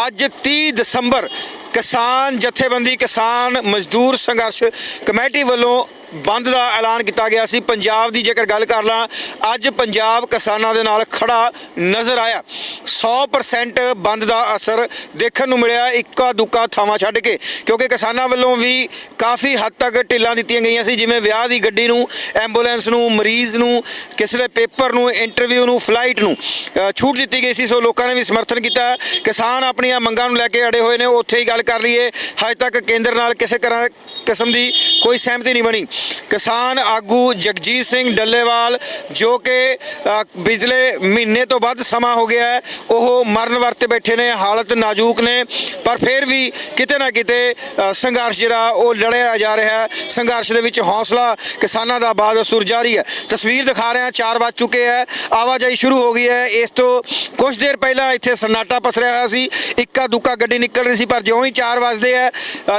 ਅੱਜ 30 ਦਸੰਬਰ ਕਿਸਾਨ ਜਥੇਬੰਦੀ, ਕਿਸਾਨ ਮਜ਼ਦੂਰ ਸੰਘਰਸ਼ ਕਮੇਟੀ ਵੱਲੋਂ ਬੰਦ ਦਾ ਐਲਾਨ ਕੀਤਾ ਗਿਆ ਸੀ। ਪੰਜਾਬ ਦੀ ਜੇਕਰ ਗੱਲ ਕਰ ਲਾਂ, ਅੱਜ ਪੰਜਾਬ ਕਿਸਾਨਾਂ ਦੇ ਨਾਲ ਖੜਾ ਨਜ਼ਰ ਆਇਆ। 100% ਬੰਦ ਦਾ ਅਸਰ ਦੇਖਣ ਨੂੰ ਮਿਲਿਆ, ਇੱਕਾ ਦੁੱਕਾ ਥਾਵਾਂ ਛੱਡ ਕੇ। ਕਿਉਂਕਿ ਕਿਸਾਨਾਂ ਵੱਲੋਂ ਵੀ ਕਾਫੀ ਹੱਦ ਤੱਕ ਢਿੱਲਾਂ ਦਿੱਤੀਆਂ ਗਈਆਂ ਸੀ, ਜਿਵੇਂ ਵਿਆਹ ਦੀ ਗੱਡੀ ਨੂੰ, ਐਂਬੂਲੈਂਸ ਨੂੰ, ਮਰੀਜ਼ ਨੂੰ, ਕਿਸੇ ਦੇ ਪੇਪਰ ਨੂੰ, ਇੰਟਰਵਿਊ ਨੂੰ, ਫਲਾਈਟ ਨੂੰ। ਛੂਟ ਦਿੱਤੀ ਗਈ ਸੀ, ਸੋ ਲੋਕਾਂ ਨੇ ਵੀ ਸਮਰਥਨ ਕੀਤਾ। ਕਿਸਾਨ ਆਪਣੀਆਂ ਮੰਗਾਂ ਨੂੰ ਲੈ ਕੇ ਅੜੇ ਹੋਏ ਨੇ, ਉੱਥੇ ਹੀ ਗੱਲ ਕਰ ਲਈਏ। ਹਜੇ ਤੱਕ ਕੇਂਦਰ ਨਾਲ ਕਿਸੇ ਤਰ੍ਹਾਂ ਕਿਸਮ ਦੀ ਕੋਈ ਸਹਿਮਤੀ ਨਹੀਂ ਬਣੀ। ਕਿਸਾਨ ਆਗੂ ਜਗਜੀਤ ਸਿੰਘ ਡੱਲੇਵਾਲ, ਜੋ ਕਿ ਬਿਜਲੇ ਮਹੀਨੇ ਤੋਂ ਵੱਧ ਸਮਾਂ ਹੋ ਗਿਆ ਹੈ, ਉਹ ਮਰਨ ਵਰਤ ਬੈਠੇ ਨੇ, ਹਾਲਤ ਨਾਜ਼ੁਕ ਨੇ, ਪਰ ਫਿਰ ਵੀ ਕਿਤੇ ਨਾ ਕਿਤੇ ਸੰਘਰਸ਼ ਜਿਹੜਾ, ਉਹ ਲੜਿਆ ਜਾ ਰਿਹਾ ਹੈ। ਸੰਘਰਸ਼ ਦੇ ਵਿੱਚ ਹੌਸਲਾ ਕਿਸਾਨਾਂ ਦਾ ਬਾਦ ਬਾਦਸਤੂਰ ਜਾਰੀ ਹੈ। ਤਸਵੀਰ ਦਿਖਾ ਰਹੇ ਹਾਂ 4 ਵਜ ਚੁੱਕੇ ਹੈ, ਆਵਾਜਾਈ ਸ਼ੁਰੂ ਹੋ ਗਈ ਹੈ। ਇਸ ਤੋਂ ਕੁਝ ਦੇਰ ਪਹਿਲਾਂ ਇੱਥੇ ਸਨਾਟਾ ਪਸਰਿਆ ਹੋਇਆ ਸੀ, ਇੱਕਾ ਦੁੱਕਾ ਗੱਡੀ ਨਿਕਲ ਰਹੀ ਸੀ, ਪਰ ਜਿਉਂ ਹੀ 4 ਵਜਦੇ ਹੈ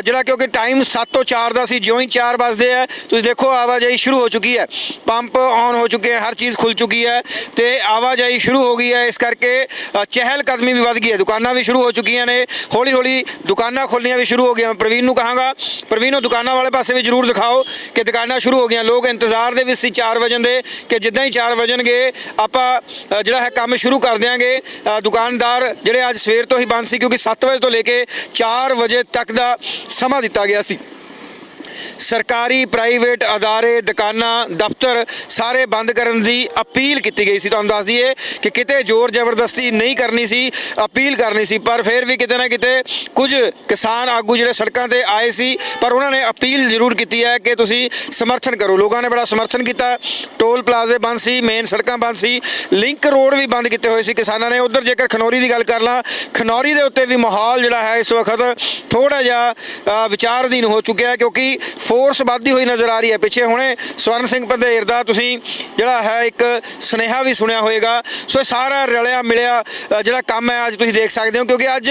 ਜਿਹੜਾ ਕਿਉਂਕਿ ਟਾਈਮ 7 ਤੋਂ 4 ਦਾ ਸੀ, ਜਿਉਂ ਹੀ 4 ਵਜਦੇ ਹੈ ਤੁਸੀਂ ਦੇਖੋ ਆਵਾਜਾਈ ਸ਼ੁਰੂ ਹੋ ਚੁੱਕੀ ਹੈ ਪੰਪ ਔਨ ਹੋ ਚੁੱਕੇ ਹੈ ਹਰ ਚੀਜ਼ ਖੁੱਲ ਚੁੱਕੀ ਹੈ ਤੇ ਆਵਾਜਾਈ ਸ਼ੁਰੂ ਹੋ ਗਈ ਹੈ ਇਸ ਕਰਕੇ ਚਹਿਲ ਕਦਮੀ ਵੀ ਵੱਧ ਗਈ ਹੈ ਦੁਕਾਨਾਂ ਵੀ ਸ਼ੁਰੂ ਹੋ ਚੁੱਕੀਆਂ ਨੇ ਹੌਲੀ ਹੌਲੀ ਦੁਕਾਨਾਂ ਖੋਲ੍ਹਣੀਆਂ ਵੀ ਸ਼ੁਰੂ ਹੋ ਗਈਆਂ ਪ੍ਰਵੀਨ ਨੂੰ ਕਹਾਂਗਾ ਪ੍ਰਵੀਨ ਨੂੰ ਦੁਕਾਨਾਂ ਵਾਲੇ ਪਾਸੇ ਵੀ ਜ਼ਰੂਰ ਦਿਖਾਓ ਕਿ ਦੁਕਾਨਾਂ ਸ਼ੁਰੂ ਹੋ ਗਈਆਂ ਲੋਕ ਇੰਤਜ਼ਾਰ ਦੇ ਵਿੱਚ ਸੀ 4 ਵਜੇ ਦੇ ਕਿ ਜਿੱਦਾਂ ਹੀ 4 ਵਜਣਗੇ ਆਪਾਂ ਜਿਹੜਾ ਹੈ ਕੰਮ ਸ਼ੁਰੂ ਕਰ ਦਿਆਂਗੇ ਦੁਕਾਨਦਾਰ ਜਿਹੜੇ ਅੱਜ ਸਵੇਰ ਤੋਂ ਹੀ ਬੰਦ ਸੀ ਕਿਉਂਕਿ 7 ਵਜੇ ਤੋਂ ਲੈ ਕੇ 4 ਵਜੇ ਤੱਕ ਦਾ ਸਮਾਂ ਦਿੱਤਾ ਗਿਆ ਸੀ ਸਰਕਾਰੀ ਪ੍ਰਾਈਵੇਟ ਅਦਾਰੇ ਦੁਕਾਨਾਂ ਦਫ਼ਤਰ ਸਾਰੇ ਬੰਦ ਕਰਨ ਦੀ ਅਪੀਲ ਕੀਤੀ ਗਈ ਸੀ। ਤੁਹਾਨੂੰ ਦੱਸ ਦਈਏ ਕਿ ਕਿਤੇ ਜ਼ੋਰ ਜ਼ਬਰਦਸਤੀ ਨਹੀਂ ਕਰਨੀ ਸੀ ਅਪੀਲ ਕਰਨੀ ਸੀ ਪਰ ਫਿਰ ਵੀ ਕਿਤੇ ਨਾ ਕਿਤੇ ਕੁਝ ਕਿਸਾਨ ਆਗੂ ਜਿਹੜੇ ਸੜਕਾਂ ਤੇ ਆਏ ਸੀ ਪਰ ਉਹਨਾਂ ਨੇ ਅਪੀਲ ਜ਼ਰੂਰ ਕੀਤੀ ਹੈ ਕਿ ਤੁਸੀਂ ਸਮਰਥਨ ਕਰੋ। ਲੋਕਾਂ ਨੇ ਬੜਾ ਸਮਰਥਨ ਕੀਤਾ। ਟੋਲ ਪਲਾਜ਼ੇ ਬੰਦ ਸੀ ਮੇਨ ਸੜਕਾਂ ਬੰਦ ਸੀ ਲਿੰਕ ਰੋਡ ਵੀ ਬੰਦ ਕੀਤੇ ਹੋਏ ਸੀ ਕਿਸਾਨਾਂ ਨੇ। ਉਧਰ ਜੇਕਰ ਖਨੌਰੀ ਦੀ ਗੱਲ ਕਰ ਲਾਂ ਖਨੌਰੀ ਦੇ ਉੱਤੇ ਵੀ ਮਾਹੌਲ ਜਿਹੜਾ ਹੈ ਇਸ ਵਕਤ ਥੋੜਾ ਜਿਹਾ ਅ, ਵਿਚਾਰ ਅਧੀਨ ਹੋ ਚੁੱਕਿਆ ਕਿਉਂਕਿ ਫੋਰਸ ਵੱਧਦੀ ਹੋਈ ਨਜ਼ਰ ਆ ਰਹੀ ਹੈ। ਪਿੱਛੇ ਹੁਣੇ ਸਵਰਨ ਸਿੰਘ ਪੰਧੇਰ ਦਾ ਤੁਸੀਂ ਜਿਹੜਾ ਹੈ ਇੱਕ ਸੁਨੇਹਾ ਵੀ ਸੁਣਿਆ ਹੋਏਗਾ ਸੋ ਸਾਰਾ ਰਲਿਆ ਮਿਲਿਆ ਜਿਹੜਾ ਕੰਮ ਹੈ, ਅੱਜ ਤੁਸੀਂ ਦੇਖ ਸਕਦੇ ਹੋ, ਕਿਉਂਕਿ ਅੱਜ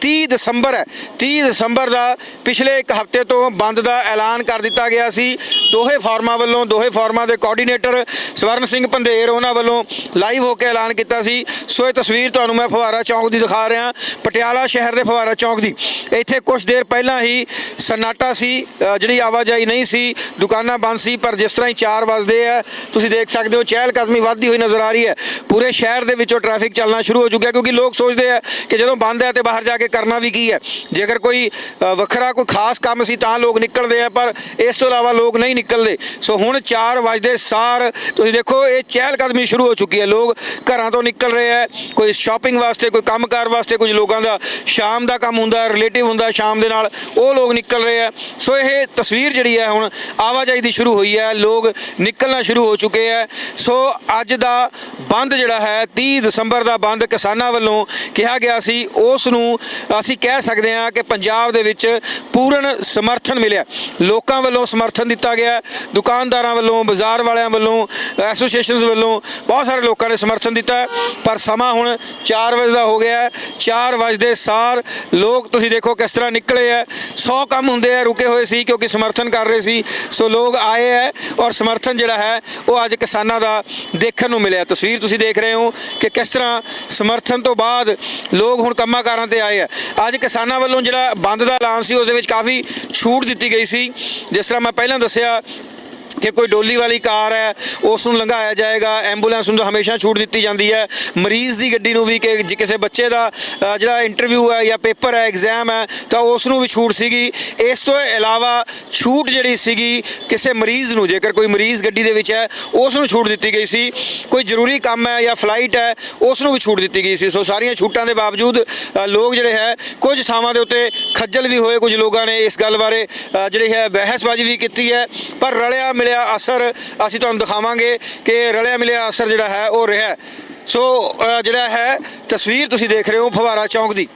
30 ਦਸੰਬਰ ਹੈ। 30 ਦਸੰਬਰ ਦਾ ਪਿਛਲੇ ਇੱਕ ਹਫ਼ਤੇ ਤੋਂ ਬੰਦ ਦਾ ਐਲਾਨ ਕਰ ਦਿੱਤਾ ਗਿਆ ਸੀ। ਦੋਹੇ ਫਾਰਮਾਂ ਵੱਲੋਂ, ਦੋਹੇ ਫਾਰਮਾਂ ਦੇ ਕੋਆਰਡੀਨੇਟਰ ਸਵਰਨ ਸਿੰਘ ਪੰਧੇਰ ਉਹਨਾਂ ਵੱਲੋਂ ਲਾਈਵ ਹੋ ਕੇ ਐਲਾਨ ਕੀਤਾ ਸੀ। ਸੋ ਇਹ ਤਸਵੀਰ ਤੁਹਾਨੂੰ ਮੈਂ ਫਵਾਰਾ ਚੌਂਕ ਦੀ ਦਿਖਾ ਰਿਹਾ। ਪਟਿਆਲਾ ਸ਼ਹਿਰ ਦੇ ਫਵਾਰਾ ਚੌਂਕ ਦੀ। ਇੱਥੇ ਕੁਝ ਦੇਰ ਪਹਿਲਾਂ ਹੀ ਸਨਾਟਾ ਸੀ ਜਿਹੜੀ ਜਿਹੜੀ ਆਵਾਜਾਈ ਨਹੀਂ ਸੀ, ਦੁਕਾਨਾਂ ਬੰਦ ਸੀ, ਪਰ ਜਿਸ ਤਰ੍ਹਾਂ ਹੀ 4 ਵਜਦੇ ਆ, ਤੁਸੀਂ ਦੇਖ ਸਕਦੇ ਹੋ ਚਹਿਲ ਕਦਮੀ ਵੱਧਦੀ ਹੋਈ ਨਜ਼ਰ ਆ ਰਹੀ ਹੈ। ਪੂਰੇ ਸ਼ਹਿਰ ਦੇ ਵਿੱਚੋਂ ਟ੍ਰੈਫਿਕ ਚੱਲਣਾ ਸ਼ੁਰੂ ਹੋ ਚੁੱਕਿਆ, ਕਿਉਂਕਿ ਲੋਕ ਸੋਚਦੇ ਆ ਕਿ ਜਦੋਂ ਬੰਦ ਹੈ ਤੇ ਬਾਹਰ ਜਾ ਕੇ ਕਰਨਾ ਵੀ ਕੀ ਹੈ। ਜੇਕਰ ਕੋਈ ਵੱਖਰਾ ਕੋਈ ਖਾਸ ਕੰਮ ਸੀ ਤਾਂ ਲੋਕ ਨਿਕਲਦੇ ਆ, ਪਰ ਇਸ ਤੋਂ ਇਲਾਵਾ ਲੋਕ ਨਹੀਂ ਨਿਕਲਦੇ। ਸੋ ਹੁਣ 4 ਵਜਦੇ ਸਾਰ, ਤੁਸੀਂ ਦੇਖੋ, ਇਹ ਚਹਿਲ ਕਦਮੀ ਸ਼ੁਰੂ ਹੋ ਚੁੱਕੀ ਹੈ। ਲੋਕ ਘਰਾਂ ਤੋਂ ਨਿਕਲ ਰਹੇ ਆ, ਕੋਈ ਸ਼ਾਪਿੰਗ ਵਾਸਤੇ, ਕੋਈ ਕੰਮਕਾਰ ਵਾਸਤੇ, ਕੁਝ ਲੋਕਾਂ ਦਾ ਸ਼ਾਮ ਦਾ ਕੰਮ ਹੁੰਦਾ ਰਿਲੇਟਿਵ ਹੁੰਦਾ, ਸ਼ਾਮ ਦੇ ਨਾਲ ਉਹ ਲੋਕ ਨਿਕਲ ਰਹੇ ਆ। ਸੋ ਇਹ ਤਸਵੀਰ ਜਿਹੜੀ ਹੈ ਹੁਣ ਆਵਾਜਾਈ ਦੀ ਸ਼ੁਰੂ ਹੋਈ ਹੈ, ਲੋਕ ਨਿਕਲਣਾ ਸ਼ੁਰੂ ਹੋ ਚੁੱਕੇ ਹੈ। ਸੋ ਅੱਜ ਦਾ ਬੰਦ ਜਿਹੜਾ ਹੈ 30 ਦਸੰਬਰ ਦਾ ਬੰਦ ਕਿਸਾਨਾਂ ਵੱਲੋਂ ਕਿਹਾ ਗਿਆ ਸੀ। ਉਸ ਨੂੰ ਅਸੀਂ ਕਹਿ ਸਕਦੇ ਹਾਂ ਕਿ ਪੰਜਾਬ ਦੇ ਵਿੱਚ ਪੂਰਨ ਸਮਰਥਨ ਮਿਲਿਆ। ਲੋਕਾਂ ਵੱਲੋਂ ਸਮਰਥਨ ਦਿੱਤਾ ਗਿਆ। ਦੁਕਾਨਦਾਰਾਂ ਵੱਲੋਂ, ਬਾਜ਼ਾਰ ਵਾਲਿਆਂ ਵੱਲੋਂ, ਐਸੋਸੀਏਸ਼ਨਸ ਵੱਲੋਂ ਬਹੁਤ ਸਾਰੇ ਲੋਕਾਂ ਨੇ ਸਮਰਥਨ ਦਿੱਤਾ। ਪਰ ਸਮਾਂ ਹੁਣ 4 ਵਜੇ ਦਾ ਹੋ ਗਿਆ ਹੈ। 4 ਵਜੇ ਸਾਰ ਲੋਕ ਤੁਸੀਂ ਦੇਖੋ ਕਿਸ ਤਰ੍ਹਾਂ ਨਿਕਲੇ ਆ 100 ਕੰਮ ਹੁੰਦੇ ਆ ਰੁਕੇ ਹੋਏ ਸੀ ਕਿਉਂਕਿ ਸਮਰਥਨ ਕਰ ਰਹੇ ਸੀ। ਸੋ ਲੋਕ ਆਏ ਹੈ ਔਰ ਸਮਰਥਨ ਜਿਹੜਾ ਹੈ, ਉਹ ਅੱਜ ਕਿਸਾਨਾਂ ਦਾ ਦੇਖਣ ਨੂੰ ਮਿਲਿਆ। ਤਸਵੀਰ ਤੁਸੀਂ ਦੇਖ ਰਹੇ ਹੋ ਕਿ ਕਿਸ ਤਰ੍ਹਾਂ ਸਮਰਥਨ ਤੋਂ ਬਾਅਦ ਲੋਕ ਹੁਣ ਕੰਮਾਂ ਕਾਰਾਂ ਤੇ ਆਏ ਆ ਅੱਜ ਕਿਸਾਨਾਂ ਵੱਲੋਂ ਜਿਹੜਾ ਬੰਦ ਦਾ ਐਲਾਨ ਸੀ, ਉਸ ਦੇ ਵਿੱਚ ਕਾਫੀ ਛੂਟ ਦਿੱਤੀ ਗਈ ਸੀ। ਜਿਸ ਤਰ੍ਹਾਂ ਮੈਂ ਪਹਿਲਾਂ ਦੱਸਿਆ ਕਿ ਕੋਈ ਡੋਲੀ ਵਾਲੀ ਕਾਰ ਹੈ ਉਸ ਨੂੰ ਲੰਘਾਇਆ ਜਾਏਗਾ ਐਂਬੂਲੈਂਸ ਨੂੰ ਤਾਂ ਹਮੇਸ਼ਾ ਛੂਟ ਦਿੱਤੀ ਜਾਂਦੀ ਹੈ। ਮਰੀਜ਼ ਦੀ ਗੱਡੀ ਨੂੰ ਵੀ ਕਿ ਜੇ ਕਿਸੇ ਬੱਚੇ ਦਾ ਅ, ਜਿਹੜਾ ਇੰਟਰਵਿਊ ਹੈ ਜਾਂ ਪੇਪਰ ਹੈ ਐਗਜ਼ਾਮ ਹੈ ਤਾਂ ਉਸ ਨੂੰ ਵੀ ਛੂਟ ਸੀਗੀ। ਇਸ ਤੋਂ ਇਲਾਵਾ ਛੂਟ ਜਿਹੜੀ ਸੀਗੀ ਕਿਸੇ ਮਰੀਜ਼ ਨੂੰ ਜੇਕਰ ਕੋਈ ਮਰੀਜ਼ ਗੱਡੀ ਦੇ ਵਿੱਚ ਹੈ ਉਸ ਨੂੰ ਛੂਟ ਦਿੱਤੀ ਗਈ ਸੀ। ਕੋਈ ਜ਼ਰੂਰੀ ਕੰਮ ਹੈ ਜਾਂ ਫਲਾਈਟ ਹੈ ਉਸ ਨੂੰ ਵੀ ਛੂਟ ਦਿੱਤੀ ਗਈ ਸੀ। ਸੋ ਸਾਰੀਆਂ ਛੂਟਾਂ ਦੇ ਬਾਵਜੂਦ ਅ, ਲੋਕ ਜਿਹੜੇ ਹੈ ਕੁਝ ਥਾਵਾਂ ਦੇ ਉੱਤੇ ਖੱਜਲ ਵੀ ਹੋਏ ਕੁਝ ਲੋਕਾਂ ਨੇ ਇਸ ਗੱਲ ਬਾਰੇ ਅ, ਜਿਹੜੀ ਹੈ ਬਹਿਸਬਾਜ਼ੀ ਵੀ ਕੀਤੀ ਹੈ। ਪਰ ਰਲਿਆ ਮਿਲਿਆ ਮਿਲਿਆ ਅਸਰ, ਅਸੀਂ ਤੁਹਾਨੂੰ ਦਿਖਾਵਾਂਗੇ ਕਿ ਰਲਿਆ ਮਿਲਿਆ ਅਸਰ ਜਿਹੜਾ ਹੈ ਉਹ ਰਿਹਾ ਸੋ ਜਿਹੜਾ ਹੈ, ਤਸਵੀਰ ਤੁਸੀਂ ਦੇਖ ਰਹੇ ਹੋ ਫਵਾਰਾ ਚੌਂਕ ਦੀ।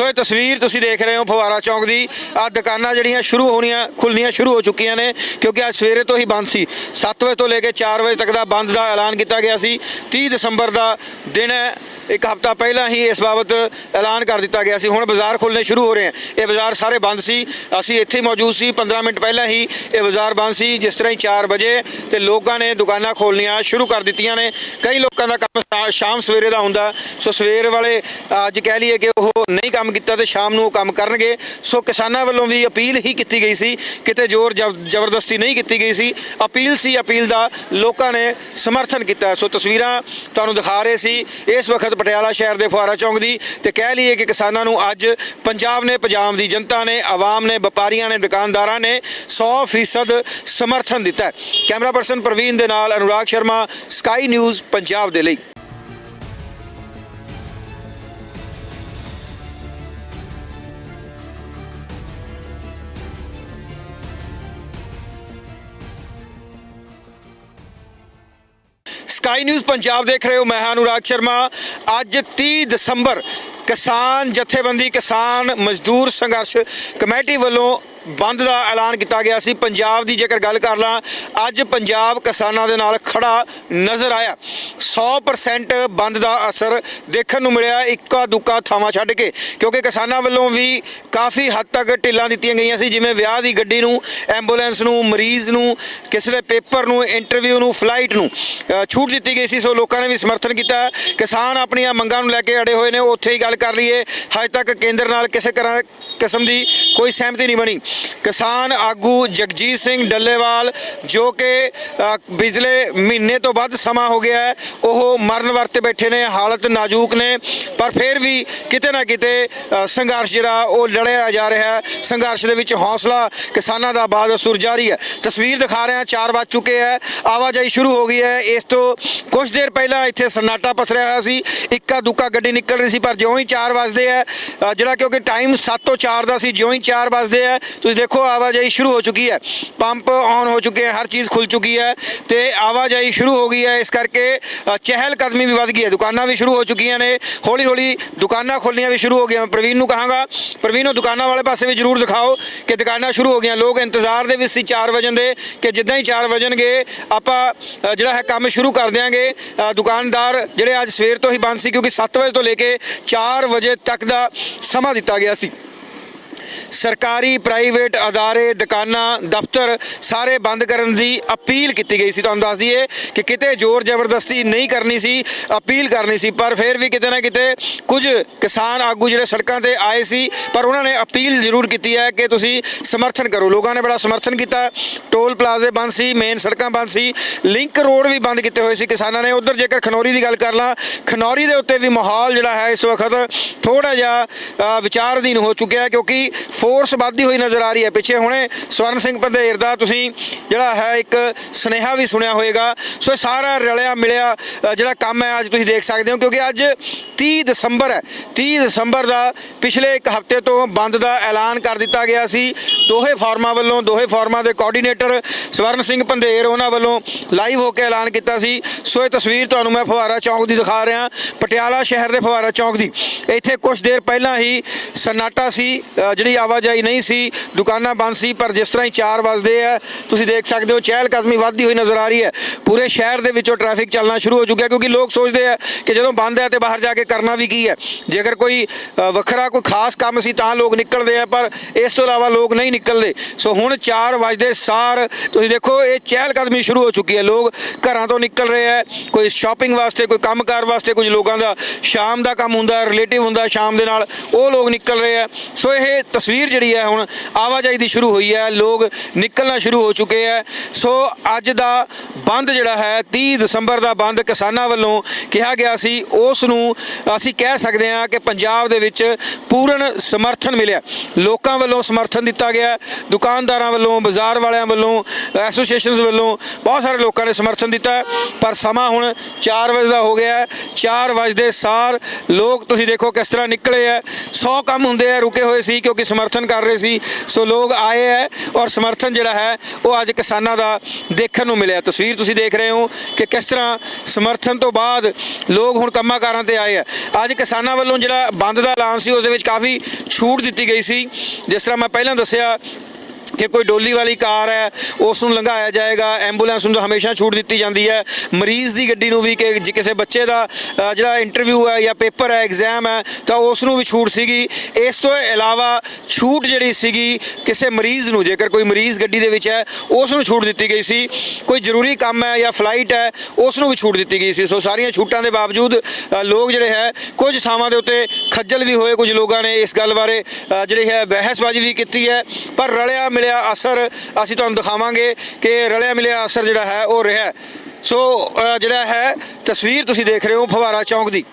ਸੋ ਇਹ ਤਸਵੀਰ ਤੁਸੀਂ ਦੇਖ ਰਹੇ ਹੋ ਫਵਾਰਾ ਚੌਂਕ ਦੀ। ਆ ਦੁਕਾਨਾਂ ਜਿਹੜੀਆਂ ਸ਼ੁਰੂ ਹੋਣੀਆਂ ਖੁੱਲਣੀਆਂ ਸ਼ੁਰੂ ਹੋ ਚੁੱਕੀਆਂ ਨੇ, ਕਿਉਂਕਿ ਅੱਜ ਸਵੇਰੇ ਤੋਂ ਹੀ ਬੰਦ ਸੀ। 7 ਵਜੇ ਤੋਂ ਲੈ ਕੇ 4 ਵਜੇ ਤੱਕ ਦਾ ਬੰਦ ਦਾ ਐਲਾਨ ਕੀਤਾ ਗਿਆ ਸੀ। 30 ਦਸੰਬਰ ਦਾ ਦਿਨ ਹੈ। ਇੱਕ ਹਫ਼ਤਾ ਪਹਿਲਾਂ ਹੀ ਇਸ ਬਾਬਤ ਐਲਾਨ ਕਰ ਦਿੱਤਾ ਗਿਆ ਸੀ। ਹੁਣ ਬਾਜ਼ਾਰ ਖੁੱਲਣੇ ਸ਼ੁਰੂ ਹੋ ਰਹੇ ਹਨ ਇਹ ਬਾਜ਼ਾਰ ਸਾਰੇ ਬੰਦ ਸੀ। ਅਸੀਂ ਇੱਥੇ ਮੌਜੂਦ ਸੀ। 15 ਮਿੰਟ ਪਹਿਲਾਂ ਹੀ ਇਹ ਬਾਜ਼ਾਰ ਬੰਦ ਸੀ। ਜਿਸ ਤਰ੍ਹਾਂ ਹੀ 4 ਵਜੇ ਤੇ ਲੋਕਾਂ ਨੇ ਦੁਕਾਨਾਂ ਖੋਲਣੀਆਂ ਸ਼ੁਰੂ ਕਰ ਦਿੱਤੀਆਂ ਨੇ। ਕਈ ਲੋਕਾਂ ਦਾ ਕੰਮ ਸ਼ਾਮ ਸਵੇਰੇ ਦਾ ਹੁੰਦਾ। ਸੋ ਸਵੇਰ ਵਾਲੇ ਅੱਜ ਕਹਿ ਲਈਏ ਕਿ ਉਹ ਨਹੀਂ ਕੰਮ ਕੀਤਾ ਤੇ ਸ਼ਾਮ ਨੂੰ ਉਹ ਕੰਮ ਕਰਨਗੇ। ਸੋ ਕਿਸਾਨਾਂ ਵੱਲੋਂ ਵੀ ਅਪੀਲ ਹੀ ਕੀਤੀ ਗਈ ਸੀ। ਕਿਤੇ ਜ਼ੋਰ ਜ਼ਬ- ਜ਼ਬਰਦਸਤੀ ਨਹੀਂ ਕੀਤੀ ਗਈ ਸੀ। ਅਪੀਲ ਸੀ ਅਪੀਲ ਦਾ। ਲੋਕਾਂ ਨੇ ਸਮਰਥਨ ਕੀਤਾ। ਸੋ ਤਸਵੀਰਾਂ ਤੁਹਾਨੂੰ ਦਿਖਾ ਰਹੇ ਸੀ। ਇਸ ਵਕਤ ਪਟਿਆਲਾ ਸ਼ਹਿਰ ਦੇ ਫੁਆਰਾ ਚੌਂਕ ਦੀ ਤੇ ਕਹਿ ਲਈਏ ਕਿ ਕਿਸਾਨਾਂ ਨੂੰ ਅੱਜ ਪੰਜਾਬ ਨੇ, ਪੰਜਾਬ ਦੀ ਜਨਤਾ ਨੇ, ਆਵਾਮ ਨੇ, ਵਪਾਰੀਆਂ ਨੇ, ਦੁਕਾਨਦਾਰਾਂ ਨੇ 100% ਸਮਰਥਨ ਦਿੱਤਾ ਕੈਮਰਾ ਪਰਸਨ ਪ੍ਰਵੀਨ ਦੇ ਨਾਲ ਅਨੁਰਾਗ ਸ਼ਰਮਾ, ਸਕਾਈ ਨਿਊਜ਼ ਪੰਜਾਬ ਦੇ ਲਈ। ਸਕਾਈ ਨਿਊਜ਼ ਪੰਜਾਬ ਦੇਖ ਰਹੇ ਹੋ, ਮੈਂ ਹਾਂ ਅਨੁਰਾਗ ਸ਼ਰਮਾ। ਅੱਜ 30 ਦਸੰਬਰ ਕਿਸਾਨ ਜਥੇਬੰਦੀ ਕਿਸਾਨ ਮਜ਼ਦੂਰ ਸੰਘਰਸ਼ ਕਮੇਟੀ ਵੱਲੋਂ ਬੰਦ ਦਾ ਐਲਾਨ ਕੀਤਾ ਗਿਆ ਸੀ। ਪੰਜਾਬ ਦੀ ਜੇਕਰ ਗੱਲ ਕਰ ਲਾਂ, ਅੱਜ ਪੰਜਾਬ ਕਿਸਾਨਾਂ ਦੇ ਨਾਲ ਖੜਾ ਨਜ਼ਰ ਆਇਆ। 100% ਬੰਦ ਦਾ ਅਸਰ ਦੇਖਣ ਨੂੰ ਮਿਲਿਆ, ਇੱਕਾ ਦੁੱਕਾ ਥਾਵਾਂ ਛੱਡ ਕੇ। ਕਿਉਂਕਿ ਕਿਸਾਨਾਂ ਵੱਲੋਂ ਵੀ ਕਾਫੀ ਹੱਦ ਤੱਕ ਢਿੱਲਾਂ ਦਿੱਤੀਆਂ ਗਈਆਂ ਸੀ, ਜਿਵੇਂ ਵਿਆਹ ਦੀ ਗੱਡੀ ਨੂੰ, ਐਂਬੂਲੈਂਸ ਨੂੰ, ਮਰੀਜ਼ ਨੂੰ, ਕਿਸੇ ਦੇ ਪੇਪਰ ਨੂੰ, ਇੰਟਰਵਿਊ ਨੂੰ, ਫਲਾਈਟ ਨੂੰ। ਛੂਟ ਦਿੱਤੀ ਗਈ ਸੀ, ਸੋ ਲੋਕਾਂ ਨੇ ਵੀ ਸਮਰਥਨ ਕੀਤਾ। ਕਿਸਾਨ ਆਪਣੀਆਂ ਮੰਗਾਂ ਨੂੰ ਲੈ ਕੇ ਅੜੇ ਹੋਏ ਨੇ, ਉੱਥੇ ਹੀ ਗੱਲ ਕਰ ਲਈਏ। ਹਜੇ ਤੱਕ ਕੇਂਦਰ ਨਾਲ ਕਿਸੇ ਤਰ੍ਹਾਂ ਕਿਸਮ ਦੀ ਕੋਈ ਸਹਿਮਤੀ ਨਹੀਂ ਬਣੀ। ਕਿਸਾਨ ਆਗੂ ਜਗਜੀਤ ਸਿੰਘ ਡੱਲੇਵਾਲ ਜੋ ਕਿ ਅ, ਪਿਛਲੇ ਮਹੀਨੇ ਤੋਂ ਵੱਧ ਸਮਾਂ ਹੋ ਗਿਆ ਹੈ ਉਹ ਮਰਨ ਵਰਤੇ ਬੈਠੇ ਨੇ ਹਾਲਤ ਨਾਜ਼ੁਕ ਨੇ ਪਰ ਫਿਰ ਵੀ ਕਿਤੇ ਨਾ ਕਿਤੇ ਸੰਘਰਸ਼ ਜਿਹੜਾ ਉਹ ਲੜਿਆ ਜਾ ਰਿਹਾ ਹੈ। ਸੰਘਰਸ਼ ਦੇ ਵਿੱਚ ਹੌਸਲਾ ਕਿਸਾਨਾਂ ਦਾ ਬਾਦਸਤੂਰ ਜਾਰੀ ਹੈ। ਤਸਵੀਰ ਦਿਖਾ ਰਹੇ ਹਾਂ 4 ਵੱਜ ਚੁੱਕੇ ਹੈ ਆਵਾਜਾਈ ਸ਼ੁਰੂ ਹੋ ਗਈ ਹੈ। ਇਸ ਤੋਂ ਕੁਝ ਦੇਰ ਪਹਿਲਾਂ ਇੱਥੇ ਸਨਾਟਾ ਪਸਰਿਆ ਹੋਇਆ ਸੀ ਇੱਕਾ ਦੁੱਕਾ ਗੱਡੀ ਨਿਕਲ ਰਹੀ ਸੀ ਪਰ ਜਿਉਂ ਹੀ 4 ਵਜਦੇ ਹੈ ਜਿਹੜਾ ਕਿਉਂਕਿ ਟਾਈਮ 7 ਤੋਂ 4 ਦਾ ਸੀ ਜਿਉਂ ਹੀ 4 ਵਜਦੇ ਹੈ ਤੁਸੀਂ ਦੇਖੋ ਆਵਾਜਾਈ ਸ਼ੁਰੂ ਹੋ ਚੁੱਕੀ ਹੈ ਪੰਪ ਔਨ ਹੋ ਚੁੱਕੇ ਹੈ ਹਰ ਚੀਜ਼ ਖੁੱਲ ਚੁੱਕੀ ਹੈ ਤੇ ਆਵਾਜਾਈ ਸ਼ੁਰੂ ਹੋ ਗਈ ਹੈ ਇਸ ਕਰਕੇ ਚਹਿਲ ਕਦਮੀ ਵੀ ਵੱਧ ਗਈ ਹੈ ਦੁਕਾਨਾਂ ਵੀ ਸ਼ੁਰੂ ਹੋ ਚੁੱਕੀਆਂ ਨੇ ਹੌਲੀ ਹੌਲੀ ਦੁਕਾਨਾਂ ਖੋਲ੍ਹਣੀਆਂ ਵੀ ਸ਼ੁਰੂ ਹੋ ਗਈਆਂ ਪ੍ਰਵੀਨ ਨੂੰ ਕਹਾਂਗਾ ਪ੍ਰਵੀਨ ਨੂੰ ਦੁਕਾਨਾਂ ਵਾਲੇ ਪਾਸੇ ਵੀ ਜ਼ਰੂਰ ਦਿਖਾਓ ਕਿ ਦੁਕਾਨਾਂ ਸ਼ੁਰੂ ਹੋ ਗਈਆਂ ਲੋਕ ਇੰਤਜ਼ਾਰ ਦੇ ਵਿੱਚ ਸੀ 4 ਵਜੇ ਦੇ ਕਿ ਜਿੱਦਾਂ ਹੀ 4 ਵਜਣਗੇ ਆਪਾਂ ਜਿਹੜਾ ਹੈ ਕੰਮ ਸ਼ੁਰੂ ਕਰ ਦਿਆਂਗੇ ਦੁਕਾਨਦਾਰ ਜਿਹੜੇ ਅੱਜ ਸਵੇਰ ਤੋਂ ਹੀ ਬੰਦ ਸੀ ਕਿਉਂਕਿ 7 ਵਜੇ ਤੋਂ ਲੈ ਕੇ 4 ਵਜੇ ਤੱਕ ਦਾ ਸਮਾਂ ਦਿੱਤਾ ਗਿਆ ਸੀ ਸਰਕਾਰੀ ਪ੍ਰਾਈਵੇਟ ਅਦਾਰੇ ਦੁਕਾਨਾਂ ਦਫ਼ਤਰ ਸਾਰੇ ਬੰਦ ਕਰਨ ਦੀ ਅਪੀਲ ਕੀਤੀ ਗਈ ਸੀ। ਤੁਹਾਨੂੰ ਦੱਸ ਦਈਏ ਕਿ ਕਿਤੇ ਜ਼ੋਰ ਜ਼ਬਰਦਸਤੀ ਨਹੀਂ ਕਰਨੀ ਸੀ ਅਪੀਲ ਕਰਨੀ ਸੀ ਪਰ ਫਿਰ ਵੀ ਕਿਤੇ ਨਾ ਕਿਤੇ ਕੁਝ ਕਿਸਾਨ ਆਗੂ ਜਿਹੜੇ ਸੜਕਾਂ ਤੇ ਆਏ ਸੀ ਪਰ ਉਹਨਾਂ ਨੇ ਅਪੀਲ ਜ਼ਰੂਰ ਕੀਤੀ ਹੈ ਕਿ ਤੁਸੀਂ ਸਮਰਥਨ ਕਰੋ। ਲੋਕਾਂ ਨੇ ਬੜਾ ਸਮਰਥਨ ਕੀਤਾ। ਟੋਲ ਪਲਾਜ਼ੇ ਬੰਦ ਸੀ ਮੇਨ ਸੜਕਾਂ ਬੰਦ ਸੀ ਲਿੰਕ ਰੋਡ ਵੀ ਬੰਦ ਕੀਤੇ ਹੋਏ ਸੀ ਕਿਸਾਨਾਂ ਨੇ। ਉਧਰ ਜੇਕਰ ਖਨੌਰੀ ਦੀ ਗੱਲ ਕਰ ਲਾਂ ਖਨੌਰੀ ਦੇ ਉੱਤੇ ਵੀ ਮਾਹੌਲ ਜਿਹੜਾ ਹੈ ਇਸ ਵਕਤ ਥੋੜਾ ਜਿਹਾ ਅ, ਵਿਚਾਰ ਅਧੀਨ ਹੋ ਚੁੱਕਿਆ ਕਿਉਂਕਿ ਫੋਰਸ ਵੱਧਦੀ ਹੋਈ ਨਜ਼ਰ ਆ ਰਹੀ ਹੈ। ਪਿੱਛੇ ਹੁਣੇ ਸਵਰਨ ਸਿੰਘ ਪੰਧੇਰ ਦਾ ਤੁਸੀਂ ਜਿਹੜਾ ਹੈ ਇੱਕ ਸੁਨੇਹਾ ਵੀ ਸੁਣਿਆ ਹੋਵੇਗਾ। ਸੋ ਇਹ ਸਾਰਾ ਰਲਿਆ ਮਿਲਿਆ ਜਿਹੜਾ ਕੰਮ ਹੈ, ਅੱਜ ਤੁਸੀਂ ਦੇਖ ਸਕਦੇ ਹੋ ਕਿਉਂਕਿ ਅੱਜ 30 ਦਸੰਬਰ ਹੈ। 30 ਦਸੰਬਰ ਦਾ ਪਿਛਲੇ ਇੱਕ ਹਫ਼ਤੇ ਤੋਂ ਬੰਦ ਦਾ ਐਲਾਨ ਕਰ ਦਿੱਤਾ ਗਿਆ ਸੀ। ਦੋਹੇ ਫਾਰਮਾਂ ਵੱਲੋਂ, ਦੋਹੇ ਫਾਰਮਾਂ ਦੇ ਕੋਆਰਡੀਨੇਟਰ ਸਵਰਨ ਸਿੰਘ ਪੰਧੇਰ ਉਹਨਾਂ ਵੱਲੋਂ ਲਾਈਵ ਹੋ ਕੇ ਐਲਾਨ ਕੀਤਾ ਸੀ। ਸੋ ਇਹ ਤਸਵੀਰ ਤੁਹਾਨੂੰ ਮੈਂ ਫਵਾਰਾ ਚੌਂਕ ਦੀ ਦਿਖਾ ਰਿਹਾ। ਪਟਿਆਲਾ ਸ਼ਹਿਰ ਦੇ ਫਵਾਰਾ ਚੌਂਕ ਦੀ। ਇੱਥੇ ਕੁਝ ਦੇਰ ਪਹਿਲਾਂ ਹੀ ਸਨਾਟਾ ਸੀ ਜਿਹੜੀ ਜਿਹੜੀ ਆਵਾਜਾਈ ਨਹੀਂ ਸੀ, ਦੁਕਾਨਾਂ ਬੰਦ ਸੀ, ਪਰ ਜਿਸ ਤਰ੍ਹਾਂ ਹੀ 4 ਵਜਦੇ ਆ, ਤੁਸੀਂ ਦੇਖ ਸਕਦੇ ਹੋ ਚਹਿਲ ਕਦਮੀ ਵੱਧਦੀ ਹੋਈ ਨਜ਼ਰ ਆ ਰਹੀ ਹੈ। ਪੂਰੇ ਸ਼ਹਿਰ ਦੇ ਵਿੱਚੋਂ ਟ੍ਰੈਫਿਕ ਚੱਲਣਾ ਸ਼ੁਰੂ ਹੋ ਚੁੱਕਿਆ, ਕਿਉਂਕਿ ਲੋਕ ਸੋਚਦੇ ਆ ਕਿ ਜਦੋਂ ਬੰਦ ਹੈ ਤੇ ਬਾਹਰ ਜਾ ਕੇ ਕਰਨਾ ਵੀ ਕੀ ਹੈ। ਜੇਕਰ ਕੋਈ ਵੱਖਰਾ ਕੋਈ ਖਾਸ ਕੰਮ ਸੀ ਤਾਂ ਲੋਕ ਨਿਕਲਦੇ ਆ, ਪਰ ਇਸ ਤੋਂ ਇਲਾਵਾ ਲੋਕ ਨਹੀਂ ਨਿਕਲਦੇ। ਸੋ ਹੁਣ 4 ਵਜਦੇ ਸਾਰ, ਤੁਸੀਂ ਦੇਖੋ, ਇਹ ਚਹਿਲ ਕਦਮੀ ਸ਼ੁਰੂ ਹੋ ਚੁੱਕੀ ਹੈ। ਲੋਕ ਘਰਾਂ ਤੋਂ ਨਿਕਲ ਰਹੇ ਆ, ਕੋਈ ਸ਼ਾਪਿੰਗ ਵਾਸਤੇ, ਕੋਈ ਕੰਮਕਾਰ ਵਾਸਤੇ, ਕੁਝ ਲੋਕਾਂ ਦਾ ਸ਼ਾਮ ਦਾ ਕੰਮ ਹੁੰਦਾ ਰਿਲੇਟਿਵ ਹੁੰਦਾ ਸ਼ਾਮ ਦੇ ਨਾਲ, ਉਹ ਲੋਕ ਨਿਕਲ ਰਹੇ ਆ। ਸੋ ਇਹ ਤਸਵੀਰ ਜਿਹੜੀ ਹੈ ਹੁਣ ਆਵਾਜਾਈ ਦੀ ਸ਼ੁਰੂ ਹੋਈ ਹੈ, ਲੋਕ ਨਿਕਲਣਾ ਸ਼ੁਰੂ ਹੋ ਚੁੱਕੇ ਹੈ। ਸੋ ਅੱਜ ਦਾ ਬੰਦ ਜਿਹੜਾ ਹੈ 30 ਦਸੰਬਰ ਦਾ ਬੰਦ ਕਿਸਾਨਾਂ ਵੱਲੋਂ ਕਿਹਾ ਗਿਆ ਸੀ। ਉਸ ਨੂੰ ਅਸੀਂ ਕਹਿ ਸਕਦੇ ਹਾਂ ਕਿ ਪੰਜਾਬ ਦੇ ਵਿੱਚ ਪੂਰਨ ਸਮਰਥਨ ਮਿਲਿਆ। ਲੋਕਾਂ ਵੱਲੋਂ ਸਮਰਥਨ ਦਿੱਤਾ ਗਿਆ। ਦੁਕਾਨਦਾਰਾਂ ਵੱਲੋਂ, ਬਾਜ਼ਾਰ ਵਾਲਿਆਂ ਵੱਲੋਂ ਐਸੋਸੀਏਸ਼ਨਸ ਵੱਲੋਂ ਬਹੁਤ ਸਾਰੇ ਲੋਕਾਂ ਨੇ ਸਮਰਥਨ ਦਿੱਤਾ ਪਰ ਸਮਾਂ ਹੁਣ 4 ਵਜੇ ਦਾ ਹੋ ਗਿਆ ਹੈ। 4 ਵਜੇ ਸਾਰ ਲੋਕ, ਤੁਸੀਂ ਦੇਖੋ ਕਿਸ ਤਰ੍ਹਾਂ ਨਿਕਲੇ ਆ 100 ਕੰਮ ਹੁੰਦੇ ਆ ਰੁਕੇ ਹੋਏ ਸੀ ਕਿਉਂਕਿ ਸਮਰਥਨ ਕਰ ਰਹੇ ਸੀ। ਸੋ ਲੋਕ ਆਏ ਹੈ ਔਰ ਸਮਰਥਨ ਜਿਹੜਾ ਹੈ, ਉਹ ਅੱਜ ਕਿਸਾਨਾਂ ਦਾ ਦੇਖਣ ਨੂੰ ਮਿਲਿਆ। ਤਸਵੀਰ ਤੁਸੀਂ ਦੇਖ ਰਹੇ ਹੋ ਕਿ ਕਿਸ ਤਰ੍ਹਾਂ ਸਮਰਥਨ ਤੋਂ ਬਾਅਦ ਲੋਕ ਹੁਣ ਕੰਮਾਂ ਕਾਰਾਂ ਤੇ ਆਏ ਆ ਅੱਜ ਕਿਸਾਨਾਂ ਵੱਲੋਂ ਜਿਹੜਾ ਬੰਦ ਦਾ ਐਲਾਨ ਸੀ, ਉਸ ਦੇ ਵਿੱਚ ਕਾਫੀ ਛੂਟ ਦਿੱਤੀ ਗਈ ਸੀ। ਜਿਸ ਤਰ੍ਹਾਂ ਮੈਂ ਪਹਿਲਾਂ ਦੱਸਿਆ ਕਿ ਕੋਈ ਡੋਲੀ ਵਾਲੀ ਕਾਰ ਹੈ ਉਸ ਨੂੰ ਲੰਘਾਇਆ ਜਾਏਗਾ ਐਂਬੂਲੈਂਸ ਨੂੰ ਤਾਂ ਹਮੇਸ਼ਾ ਛੂਟ ਦਿੱਤੀ ਜਾਂਦੀ ਹੈ। ਮਰੀਜ਼ ਦੀ ਗੱਡੀ ਨੂੰ ਵੀ ਕਿ ਜੇ ਕਿਸੇ ਬੱਚੇ ਦਾ ਅ, ਜਿਹੜਾ ਇੰਟਰਵਿਊ ਹੈ ਜਾਂ ਪੇਪਰ ਹੈ ਐਗਜ਼ਾਮ ਹੈ ਤਾਂ ਉਸ ਨੂੰ ਵੀ ਛੂਟ ਸੀਗੀ। ਇਸ ਤੋਂ ਇਲਾਵਾ ਛੂਟ ਜਿਹੜੀ ਸੀਗੀ ਕਿਸੇ ਮਰੀਜ਼ ਨੂੰ ਜੇਕਰ ਕੋਈ ਮਰੀਜ਼ ਗੱਡੀ ਦੇ ਵਿੱਚ ਹੈ ਉਸ ਨੂੰ ਛੂਟ ਦਿੱਤੀ ਗਈ ਸੀ। ਕੋਈ ਜ਼ਰੂਰੀ ਕੰਮ ਹੈ ਜਾਂ ਫਲਾਈਟ ਹੈ ਉਸ ਨੂੰ ਵੀ ਛੂਟ ਦਿੱਤੀ ਗਈ ਸੀ। ਸੋ ਸਾਰੀਆਂ ਛੂਟਾਂ ਦੇ ਬਾਵਜੂਦ ਅ, ਲੋਕ ਜਿਹੜੇ ਹੈ ਕੁਝ ਥਾਵਾਂ ਦੇ ਉੱਤੇ ਖੱਜਲ ਵੀ ਹੋਏ ਕੁਝ ਲੋਕਾਂ ਨੇ ਇਸ ਗੱਲ ਬਾਰੇ ਅ, ਜਿਹੜੀ ਹੈ ਬਹਿਸਬਾਜ਼ੀ ਵੀ ਕੀਤੀ ਹੈ। ਪਰ ਰਲਿਆ ਮਿਲਿਆ ਮਿਲਿਆ ਅਸਰ, ਅਸੀਂ ਤੁਹਾਨੂੰ ਦਿਖਾਵਾਂਗੇ ਕਿ ਰਲਿਆ ਮਿਲਿਆ ਅਸਰ ਜਿਹੜਾ ਹੈ ਉਹ ਰਿਹਾ ਸੋ ਜਿਹੜਾ ਹੈ, ਤਸਵੀਰ ਤੁਸੀਂ ਦੇਖ ਰਹੇ ਹੋ ਫਵਾਰਾ ਚੌਂਕ ਦੀ।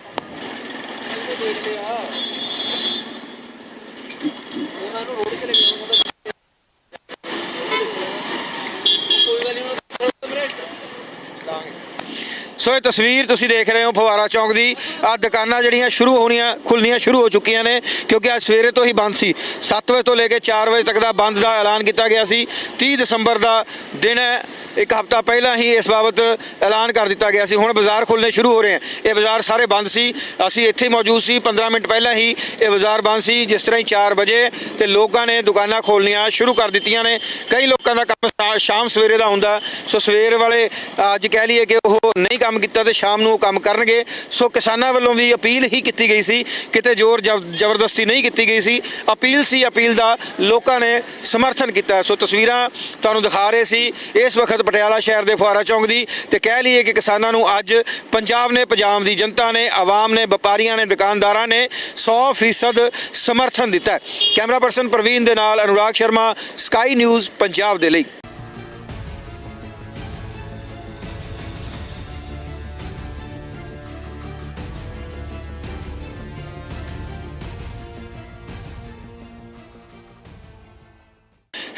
ਸੋ ਇਹ ਤਸਵੀਰ ਤੁਸੀਂ ਦੇਖ ਰਹੇ ਹੋ ਫਵਾਰਾ ਚੌਂਕ ਦੀ। ਆ ਦੁਕਾਨਾਂ ਜਿਹੜੀਆਂ ਸ਼ੁਰੂ ਹੋਣੀਆਂ ਖੁੱਲਣੀਆਂ ਸ਼ੁਰੂ ਹੋ ਚੁੱਕੀਆਂ ਨੇ, ਕਿਉਂਕਿ ਅੱਜ ਸਵੇਰੇ ਤੋਂ ਹੀ ਬੰਦ ਸੀ। 7 ਵਜੇ ਤੋਂ ਲੈ ਕੇ 4 ਵਜੇ ਤੱਕ ਦਾ ਬੰਦ ਦਾ ਐਲਾਨ ਕੀਤਾ ਗਿਆ ਸੀ। 30 ਦਸੰਬਰ ਦਾ ਦਿਨ ਹੈ। ਇੱਕ ਹਫ਼ਤਾ ਪਹਿਲਾਂ ਹੀ ਇਸ ਬਾਬਤ ਐਲਾਨ ਕਰ ਦਿੱਤਾ ਗਿਆ ਸੀ। ਹੁਣ ਬਾਜ਼ਾਰ ਖੁੱਲਣੇ ਸ਼ੁਰੂ ਹੋ ਰਹੇ ਹਨ ਇਹ ਬਾਜ਼ਾਰ ਸਾਰੇ ਬੰਦ ਸੀ। ਅਸੀਂ ਇੱਥੇ ਮੌਜੂਦ ਸੀ। 15 ਮਿੰਟ ਪਹਿਲਾਂ ਹੀ ਇਹ ਬਾਜ਼ਾਰ ਬੰਦ ਸੀ। ਜਿਸ ਤਰ੍ਹਾਂ ਹੀ 4 ਵਜੇ ਤੇ ਲੋਕਾਂ ਨੇ ਦੁਕਾਨਾਂ ਖੋਲਣੀਆਂ ਸ਼ੁਰੂ ਕਰ ਦਿੱਤੀਆਂ ਨੇ। ਕਈ ਲੋਕਾਂ ਦਾ ਕੰਮ ਸ਼ਾਮ ਸਵੇਰੇ ਦਾ ਹੁੰਦਾ। ਸੋ ਸਵੇਰ ਵਾਲੇ ਅੱਜ ਕਹਿ ਲਈਏ ਕਿ ਉਹ ਉਹ ਨਹੀਂ ਕੰਮ ਕੀਤਾ ਤੇ ਸ਼ਾਮ ਨੂੰ ਉਹ ਕੰਮ ਕਰਨਗੇ। ਸੋ ਕਿਸਾਨਾਂ ਵੱਲੋਂ ਵੀ ਅਪੀਲ ਹੀ ਕੀਤੀ ਗਈ ਸੀ, ਕਿਤੇ ਜ਼ੋਰ ਜ਼ਬ- ਜ਼ਬਰਦਸਤੀ ਨਹੀਂ ਕੀਤੀ ਗਈ ਸੀ। ਅਪੀਲ ਸੀ, ਅਪੀਲ ਦਾ ਲੋਕਾਂ ਨੇ ਸਮਰਥਨ ਕੀਤਾ। ਸੋ ਤਸਵੀਰਾਂ ਤੁਹਾਨੂੰ ਦਿਖਾ ਰਹੇ ਸੀ ਇਸ ਵਕਤ ਪਟਿਆਲਾ ਸ਼ਹਿਰ ਦੇ ਫੁਆਰਾ ਚੌਂਕ ਦੀ ਤੇ ਕਹਿ ਲਈਏ ਕਿ ਕਿਸਾਨਾਂ ਨੂੰ ਅੱਜ ਪੰਜਾਬ ਨੇ, ਪੰਜਾਬ ਦੀ ਜਨਤਾ ਨੇ, ਆਵਾਮ ਨੇ, ਵਪਾਰੀਆਂ ਨੇ, ਦੁਕਾਨਦਾਰਾਂ ਨੇ 100% ਸਮਰਥਨ ਦਿੱਤਾ ਕੈਮਰਾ ਪਰਸਨ ਪ੍ਰਵੀਨ ਦੇ ਨਾਲ ਅਨੁਰਾਗ ਸ਼ਰਮਾ, ਸਕਾਈ ਨਿਊਜ਼ ਪੰਜਾਬ ਦੇ ਲਈ।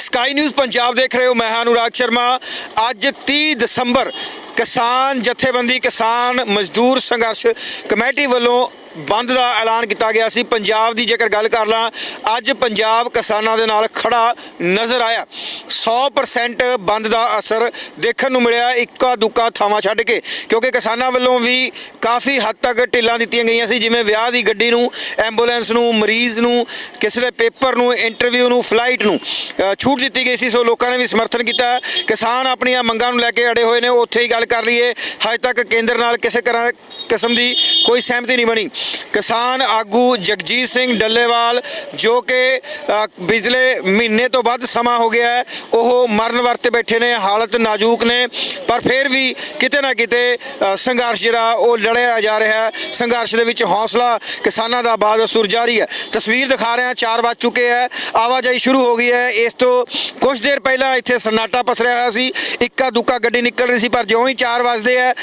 ਸਕਾਈ ਨਿਊਜ਼ ਪੰਜਾਬ ਦੇਖ ਰਹੇ ਹੋ, ਮੈਂ ਹਾਂ ਅਨੁਰਾਗ ਸ਼ਰਮਾ। ਅੱਜ 30 ਦਸੰਬਰ ਕਿਸਾਨ ਜਥੇਬੰਦੀ ਕਿਸਾਨ ਮਜ਼ਦੂਰ ਸੰਘਰਸ਼ ਕਮੇਟੀ ਵੱਲੋਂ ਬੰਦ ਦਾ ਐਲਾਨ ਕੀਤਾ ਗਿਆ ਸੀ। ਪੰਜਾਬ ਦੀ ਜੇਕਰ ਗੱਲ ਕਰ ਲਾਂ, ਅੱਜ ਪੰਜਾਬ ਕਿਸਾਨਾਂ ਦੇ ਨਾਲ ਖੜਾ ਨਜ਼ਰ ਆਇਆ। 100% ਬੰਦ ਦਾ ਅਸਰ ਦੇਖਣ ਨੂੰ ਮਿਲਿਆ, ਇੱਕਾ ਦੁੱਕਾ ਥਾਵਾਂ ਛੱਡ ਕੇ। ਕਿਉਂਕਿ ਕਿਸਾਨਾਂ ਵੱਲੋਂ ਵੀ ਕਾਫੀ ਹੱਦ ਤੱਕ ਢਿੱਲਾਂ ਦਿੱਤੀਆਂ ਗਈਆਂ ਸੀ, ਜਿਵੇਂ ਵਿਆਹ ਦੀ ਗੱਡੀ ਨੂੰ, ਐਂਬੂਲੈਂਸ ਨੂੰ, ਮਰੀਜ਼ ਨੂੰ, ਕਿਸੇ ਦੇ ਪੇਪਰ ਨੂੰ, ਇੰਟਰਵਿਊ ਨੂੰ, ਫਲਾਈਟ ਨੂੰ। ਛੂਟ ਦਿੱਤੀ ਗਈ ਸੀ, ਸੋ ਲੋਕਾਂ ਨੇ ਵੀ ਸਮਰਥਨ ਕੀਤਾ। ਕਿਸਾਨ ਆਪਣੀਆਂ ਮੰਗਾਂ ਨੂੰ ਲੈ ਕੇ ਅੜੇ ਹੋਏ ਨੇ, ਉੱਥੇ ਹੀ ਗੱਲ ਕਰ ਲਈਏ। ਹਜੇ ਤੱਕ ਕੇਂਦਰ ਨਾਲ ਕਿਸੇ ਤਰ੍ਹਾਂ ਕਿਸਮ ਦੀ ਕੋਈ ਸਹਿਮਤੀ ਨਹੀਂ ਬਣੀ। ਕਿਸਾਨ ਆਗੂ ਜਗਜੀਤ ਸਿੰਘ ਡੱਲੇਵਾਲ ਜੋ ਕਿ ਅ, ਪਿਛਲੇ ਮਹੀਨੇ ਤੋਂ ਵੱਧ ਸਮਾਂ ਹੋ ਗਿਆ ਹੈ ਉਹ ਮਰਨ ਵਰਤੇ ਬੈਠੇ ਨੇ ਹਾਲਤ ਨਾਜ਼ੁਕ ਨੇ। ਪਰ ਫਿਰ ਵੀ ਕਿਤੇ ਨਾ ਕਿਤੇ ਸੰਘਰਸ਼ ਜਿਹੜਾ ਉਹ ਲੜਿਆ ਜਾ ਰਿਹਾ ਹੈ। ਸੰਘਰਸ਼ ਦੇ ਵਿੱਚ ਹੌਸਲਾ ਕਿਸਾਨਾਂ ਦਾ ਬਾਦਸਤੂਰ ਜਾਰੀ ਹੈ। ਤਸਵੀਰ ਦਿਖਾ ਰਹੇ ਹਾਂ 4 ਵੱਜ ਚੁੱਕੇ ਹੈ। ਆਵਾਜਾਈ ਸ਼ੁਰੂ ਹੋ ਗਈ ਹੈ। ਇਸ ਤੋਂ ਕੁਝ ਦੇਰ ਪਹਿਲਾਂ ਇੱਥੇ ਸਨਾਟਾ ਪਸਰਿਆ ਹੋਇਆ ਸੀ। ਇੱਕਾ ਦੁੱਕਾ ਗੱਡੀ ਨਿਕਲ ਰਹੀ ਸੀ ਪਰ ਜਿਉਂ ਹੀ 4 ਵਜਦੇ ਹੈ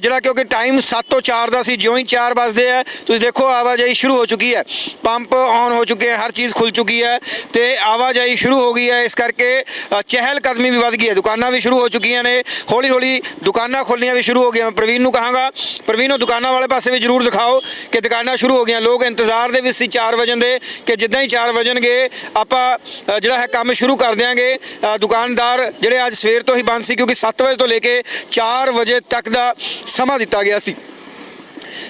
ਜਿਹੜਾ ਕਿਉਂਕਿ ਟਾਈਮ 7 ਤੋਂ 4 ਦਾ ਸੀ ਜਿਉਂ ਹੀ 4 ਵਜਦੇ ਹੈ ਤੁਸੀਂ ਦੇਖੋ, ਆਵਾਜਾਈ ਸ਼ੁਰੂ ਹੋ ਚੁੱਕੀ ਹੈ। ਪੰਪ ਆਨ ਹੋ ਚੁੱਕੇ ਹੈ, ਹਰ ਚੀਜ਼ ਖੁੱਲ ਚੁੱਕੀ ਹੈ ਤੇ ਆਵਾਜਾਈ ਸ਼ੁਰੂ ਹੋ ਗਈ ਹੈ। ਇਸ ਕਰਕੇ ਚਹਿਲ ਕਦਮੀ ਵੀ ਵੱਧ ਗਈ ਹੈ। ਦੁਕਾਨਾਂ ਵੀ ਸ਼ੁਰੂ ਹੋ ਚੁੱਕੀਆਂ ਨੇ। ਹੌਲੀ ਹੌਲੀ ਦੁਕਾਨਾਂ ਖੋਲ੍ਹਣੀਆਂ ਵੀ ਸ਼ੁਰੂ ਹੋ ਗਈਆਂ। ਮੈਂ ਪ੍ਰਵੀਨ ਨੂੰ ਕਹਾਂਗਾ, ਪ੍ਰਵੀਨ ਨੂੰ ਦੁਕਾਨਾਂ ਵਾਲੇ ਪਾਸੇ ਵੀ ਜ਼ਰੂਰ ਦਿਖਾਓ ਕਿ ਦੁਕਾਨਾਂ ਸ਼ੁਰੂ ਹੋ ਗਈਆਂ। ਲੋਕ ਇੰਤਜ਼ਾਰ ਦੇ ਵਿੱਚ ਸੀ 4 ਵਜੇ ਦੇ ਕਿ ਜਿੱਦਾਂ ਹੀ 4 ਵਜਣਗੇ, ਆਪਾਂ ਜਿਹੜਾ ਹੈ ਕੰਮ ਸ਼ੁਰੂ ਕਰ ਦਿਆਂਗੇ। ਦੁਕਾਨਦਾਰ ਜਿਹੜੇ ਅੱਜ ਸਵੇਰ ਤੋਂ ਹੀ ਬੰਦ ਸੀ, ਕਿਉਂਕਿ 7 ਵਜੇ ਤੋਂ ਲੈ ਕੇ 4 ਵਜੇ ਤੱਕ ਦਾ ਸਮਾਂ ਦਿੱਤਾ ਗਿਆ ਸੀ।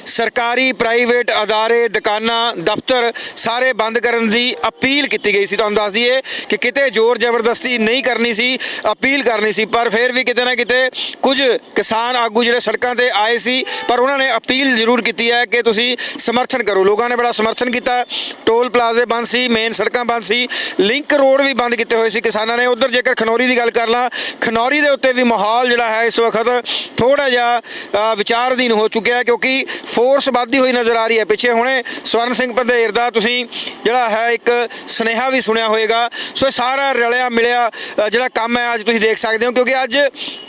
ਸਰਕਾਰੀ ਪ੍ਰਾਈਵੇਟ ਅਦਾਰੇ ਦੁਕਾਨਾਂ ਦਫ਼ਤਰ ਸਾਰੇ ਬੰਦ ਕਰਨ ਦੀ ਅਪੀਲ ਕੀਤੀ ਗਈ ਸੀ। ਤੁਹਾਨੂੰ ਦੱਸ ਦਈਏ ਕਿ ਕਿਤੇ ਜ਼ੋਰ ਜ਼ਬਰਦਸਤੀ ਨਹੀਂ ਕਰਨੀ ਸੀ ਅਪੀਲ ਕਰਨੀ ਸੀ ਪਰ ਫਿਰ ਵੀ ਕਿਤੇ ਨਾ ਕਿਤੇ ਕੁਝ ਕਿਸਾਨ ਆਗੂ ਜਿਹੜੇ ਸੜਕਾਂ ਤੇ ਆਏ ਸੀ ਪਰ ਉਹਨਾਂ ਨੇ ਅਪੀਲ ਜ਼ਰੂਰ ਕੀਤੀ ਹੈ ਕਿ ਤੁਸੀਂ ਸਮਰਥਨ ਕਰੋ। ਲੋਕਾਂ ਨੇ ਬੜਾ ਸਮਰਥਨ ਕੀਤਾ। ਟੋਲ ਪਲਾਜ਼ੇ ਬੰਦ ਸੀ ਮੇਨ ਸੜਕਾਂ ਬੰਦ ਸੀ ਲਿੰਕ ਰੋਡ ਵੀ ਬੰਦ ਕੀਤੇ ਹੋਏ ਸੀ ਕਿਸਾਨਾਂ ਨੇ। ਉਧਰ ਜੇਕਰ ਖਨੌਰੀ ਦੀ ਗੱਲ ਕਰ ਲਾਂ ਖਨੌਰੀ ਦੇ ਉੱਤੇ ਵੀ ਮਾਹੌਲ ਜਿਹੜਾ ਹੈ ਇਸ ਵਕਤ ਥੋੜਾ ਜਿਹਾ ਅ, ਵਿਚਾਰ ਅਧੀਨ ਹੋ ਚੁੱਕਿਆ ਕਿਉਂਕਿ ਫੋਰਸ ਵੱਧਦੀ ਹੋਈ ਨਜ਼ਰ ਆ ਰਹੀ ਹੈ। ਪਿੱਛੇ ਹੁਣੇ ਸਵਰਨ ਸਿੰਘ ਪੰਧੇਰ ਦਾ ਤੁਸੀਂ ਜਿਹੜਾ ਹੈ ਇੱਕ ਸੁਨੇਹਾ ਵੀ ਸੁਣਿਆ ਹੋਵੇਗਾ। ਸੋ ਇਹ ਸਾਰਾ ਰਲਿਆ ਮਿਲਿਆ ਜਿਹੜਾ ਕੰਮ ਹੈ ਅੱਜ ਤੁਸੀਂ ਦੇਖ ਸਕਦੇ ਹੋ ਕਿਉਂਕਿ ਅੱਜ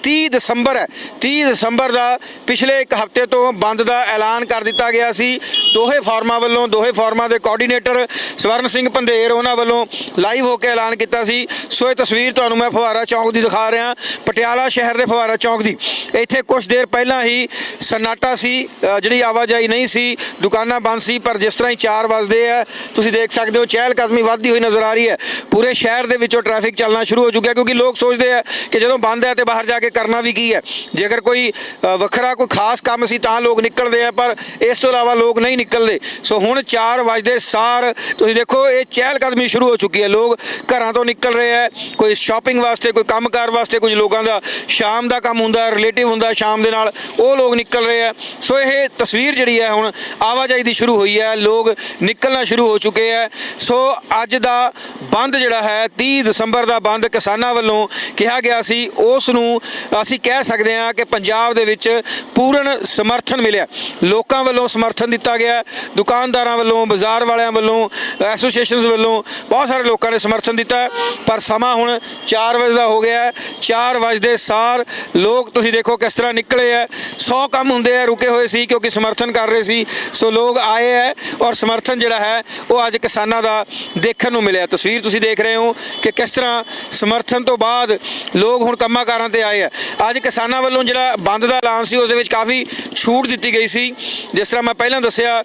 30 ਦਸੰਬਰ ਹੈ। 30 ਦਸੰਬਰ ਦਾ ਪਿਛਲੇ ਇੱਕ ਹਫ਼ਤੇ ਤੋਂ ਬੰਦ ਦਾ ਐਲਾਨ ਕਰ ਦਿੱਤਾ ਗਿਆ ਸੀ। ਦੋਹੇ ਫਾਰਮਾਂ ਵੱਲੋਂ ਦੋਹੇ ਫਾਰਮਾਂ ਦੇ ਕੋਆਰਡੀਨੇਟਰ ਸਵਰਨ ਸਿੰਘ ਪੰਧੇਰ ਉਹਨਾਂ ਵੱਲੋਂ ਲਾਈਵ ਹੋ ਕੇ ਐਲਾਨ ਕੀਤਾ ਸੀ। ਸੋ ਇਹ ਤਸਵੀਰ ਤੁਹਾਨੂੰ ਮੈਂ ਫਵਾਰਾ ਚੌਂਕ ਦੀ ਦਿਖਾ ਰਿਹਾ। ਪਟਿਆਲਾ ਸ਼ਹਿਰ ਦੇ ਫਵਾਰਾ ਚੌਂਕ ਦੀ। ਇੱਥੇ ਕੁਝ ਦੇਰ ਪਹਿਲਾਂ ਹੀ ਸਨਾਟਾ ਸੀ ਅ, ਜਿਹੜੀ ਆਵਾਜਾਈ ਨਹੀਂ ਸੀ, ਦੁਕਾਨਾਂ ਬੰਦ ਸੀ, ਪਰ ਜਿਸ ਤਰ੍ਹਾਂ ਹੀ 4 ਵਜਦੇ ਆ, ਤੁਸੀਂ ਦੇਖ ਸਕਦੇ ਹੋ ਚਹਿਲ ਕਦਮੀ ਵੱਧਦੀ ਹੋਈ ਨਜ਼ਰ ਆ ਰਹੀ ਹੈ। ਪੂਰੇ ਸ਼ਹਿਰ ਦੇ ਵਿੱਚੋਂ ਟ੍ਰੈਫਿਕ ਚੱਲਣਾ ਸ਼ੁਰੂ ਹੋ ਚੁੱਕਿਆ, ਕਿਉਂਕਿ ਲੋਕ ਸੋਚਦੇ ਆ ਕਿ ਜਦੋਂ ਬੰਦ ਹੈ ਤੇ ਬਾਹਰ ਜਾ ਕੇ ਕਰਨਾ ਵੀ ਕੀ ਹੈ। ਜੇਕਰ ਕੋਈ ਵੱਖਰਾ ਕੋਈ ਖਾਸ ਕੰਮ ਸੀ ਤਾਂ ਲੋਕ ਨਿਕਲਦੇ ਆ, ਪਰ ਇਸ ਤੋਂ ਇਲਾਵਾ ਲੋਕ ਨਹੀਂ ਨਿਕਲਦੇ। ਸੋ ਹੁਣ 4 ਵਜਦੇ ਸਾਰ, ਤੁਸੀਂ ਦੇਖੋ, ਇਹ ਚਹਿਲ ਕਦਮੀ ਸ਼ੁਰੂ ਹੋ ਚੁੱਕੀ ਹੈ। ਲੋਕ ਘਰਾਂ ਤੋਂ ਨਿਕਲ ਰਹੇ ਆ ਕੋਈ ਸ਼ਾਪਿੰਗ ਵਾਸਤੇ, ਕੋਈ ਕੰਮਕਾਰ ਵਾਸਤੇ, ਕੁਝ ਲੋਕਾਂ ਦਾ ਸ਼ਾਮ ਦਾ ਕੰਮ ਹੁੰਦਾ ਰਿਲੇਟਿਵ ਹੁੰਦਾ ਸ਼ਾਮ ਦੇ ਨਾਲ, ਉਹ ਲੋਕ ਨਿਕਲ ਰਹੇ ਆ ਸੋ ਇਹ ਤਸਵੀਰ ਜਿਹੜੀ ਹੈ ਹੁਣ ਆਵਾਜਾਈ ਦੀ ਸ਼ੁਰੂ ਹੋਈ ਹੈ, ਲੋਕ ਨਿਕਲਣਾ ਸ਼ੁਰੂ ਹੋ ਚੁੱਕੇ ਹੈ। ਸੋ ਅੱਜ ਦਾ ਬੰਦ ਜਿਹੜਾ ਹੈ 30 ਦਸੰਬਰ ਦਾ ਬੰਦ ਕਿਸਾਨਾਂ ਵੱਲੋਂ ਕਿਹਾ ਗਿਆ ਸੀ। ਉਸ ਨੂੰ ਅਸੀਂ ਕਹਿ ਸਕਦੇ ਹਾਂ ਕਿ ਪੰਜਾਬ ਦੇ ਵਿੱਚ ਪੂਰਨ ਸਮਰਥਨ ਮਿਲਿਆ। ਲੋਕਾਂ ਵੱਲੋਂ ਸਮਰਥਨ ਦਿੱਤਾ ਗਿਆ। ਦੁਕਾਨਦਾਰਾਂ ਵੱਲੋਂ, ਬਾਜ਼ਾਰ ਵਾਲਿਆਂ ਵੱਲੋਂ, ਐਸੋਸੀਏਸ਼ਨਸ ਵੱਲੋਂ ਬਹੁਤ ਸਾਰੇ ਲੋਕਾਂ ਨੇ ਸਮਰਥਨ ਦਿੱਤਾ। ਪਰ ਸਮਾਂ ਹੁਣ 4 ਵਜੇ ਦਾ ਹੋ ਗਿਆ ਹੈ। 4 ਵਜੇ ਸਾਰ ਲੋਕ ਤੁਸੀਂ ਦੇਖੋ ਕਿਸ ਤਰ੍ਹਾਂ ਨਿਕਲੇ ਆ 100 ਕੰਮ ਹੁੰਦੇ ਆ ਰੁਕੇ ਹੋਏ ਸੀ ਕਿਉਂਕਿ ਸਮਰਥਨ ਕਰ ਰਹੇ ਸੀ। ਸੋ ਲੋਕ ਆਏ ਹੈ ਔਰ ਸਮਰਥਨ ਜਿਹੜਾ ਹੈ, ਉਹ ਅੱਜ ਕਿਸਾਨਾਂ ਦਾ ਦੇਖਣ ਨੂੰ ਮਿਲਿਆ। ਤਸਵੀਰ ਤੁਸੀਂ ਦੇਖ ਰਹੇ ਹੋ ਕਿ ਕਿਸ ਤਰ੍ਹਾਂ ਸਮਰਥਨ ਤੋਂ ਬਾਅਦ ਲੋਕ ਹੁਣ ਕੰਮਾਂ ਕਾਰਾਂ ਤੇ ਆਏ ਆ ਅੱਜ ਕਿਸਾਨਾਂ ਵੱਲੋਂ ਜਿਹੜਾ ਬੰਦ ਦਾ ਐਲਾਨ ਸੀ, ਉਸ ਦੇ ਵਿੱਚ ਕਾਫੀ ਛੂਟ ਦਿੱਤੀ ਗਈ ਸੀ। ਜਿਸ ਤਰ੍ਹਾਂ ਮੈਂ ਪਹਿਲਾਂ ਦੱਸਿਆ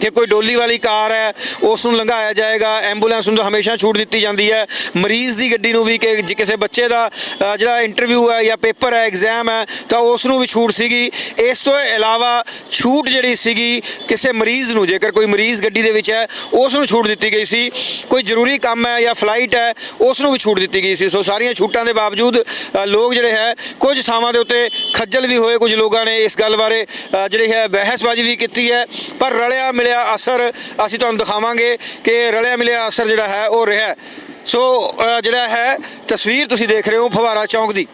ਕਿ ਕੋਈ ਡੋਲੀ ਵਾਲੀ ਕਾਰ ਹੈ ਉਸ ਨੂੰ ਲੰਘਾਇਆ ਜਾਏਗਾ ਐਂਬੂਲੈਂਸ ਨੂੰ ਤਾਂ ਹਮੇਸ਼ਾ ਛੂਟ ਦਿੱਤੀ ਜਾਂਦੀ ਹੈ। ਮਰੀਜ਼ ਦੀ ਗੱਡੀ ਨੂੰ ਵੀ ਕਿ ਜੇ ਕਿਸੇ ਬੱਚੇ ਦਾ ਅ, ਜਿਹੜਾ ਇੰਟਰਵਿਊ ਹੈ ਜਾਂ ਪੇਪਰ ਹੈ ਐਗਜ਼ਾਮ ਹੈ ਤਾਂ ਉਸ ਨੂੰ ਵੀ ਛੂਟ ਸੀਗੀ। ਇਸ ਤੋਂ ਇਲਾਵਾ ਛੂਟ ਜਿਹੜੀ ਸੀਗੀ ਕਿਸੇ ਮਰੀਜ਼ ਨੂੰ ਜੇਕਰ ਕੋਈ ਮਰੀਜ਼ ਗੱਡੀ ਦੇ ਵਿੱਚ ਹੈ ਉਸ ਨੂੰ ਛੂਟ ਦਿੱਤੀ ਗਈ ਸੀ। ਕੋਈ ਜ਼ਰੂਰੀ ਕੰਮ ਹੈ ਜਾਂ ਫਲਾਈਟ ਹੈ ਉਸ ਨੂੰ ਵੀ ਛੂਟ ਦਿੱਤੀ ਗਈ ਸੀ। ਸੋ ਸਾਰੀਆਂ ਛੂਟਾਂ ਦੇ ਬਾਵਜੂਦ ਅ, ਲੋਕ ਜਿਹੜੇ ਹੈ ਕੁਝ ਥਾਵਾਂ ਦੇ ਉੱਤੇ ਖੱਜਲ ਵੀ ਹੋਏ ਕੁਝ ਲੋਕਾਂ ਨੇ ਇਸ ਗੱਲ ਬਾਰੇ ਅ, ਜਿਹੜੀ ਹੈ ਬਹਿਸਬਾਜ਼ੀ ਵੀ ਕੀਤੀ ਹੈ। ਪਰ ਰਲਿਆ ਮਿਲਿਆ ਮਿਲਿਆ ਅਸਰ, ਅਸੀਂ ਤੁਹਾਨੂੰ ਦਿਖਾਵਾਂਗੇ ਕਿ ਰਲਿਆ ਮਿਲਿਆ ਅਸਰ ਜਿਹੜਾ ਹੈ ਉਹ ਰਿਹਾ ਸੋ ਜਿਹੜਾ ਹੈ, ਤਸਵੀਰ ਤੁਸੀਂ ਦੇਖ ਰਹੇ ਹੋ ਫਵਾਰਾ ਚੌਂਕ ਦੀ।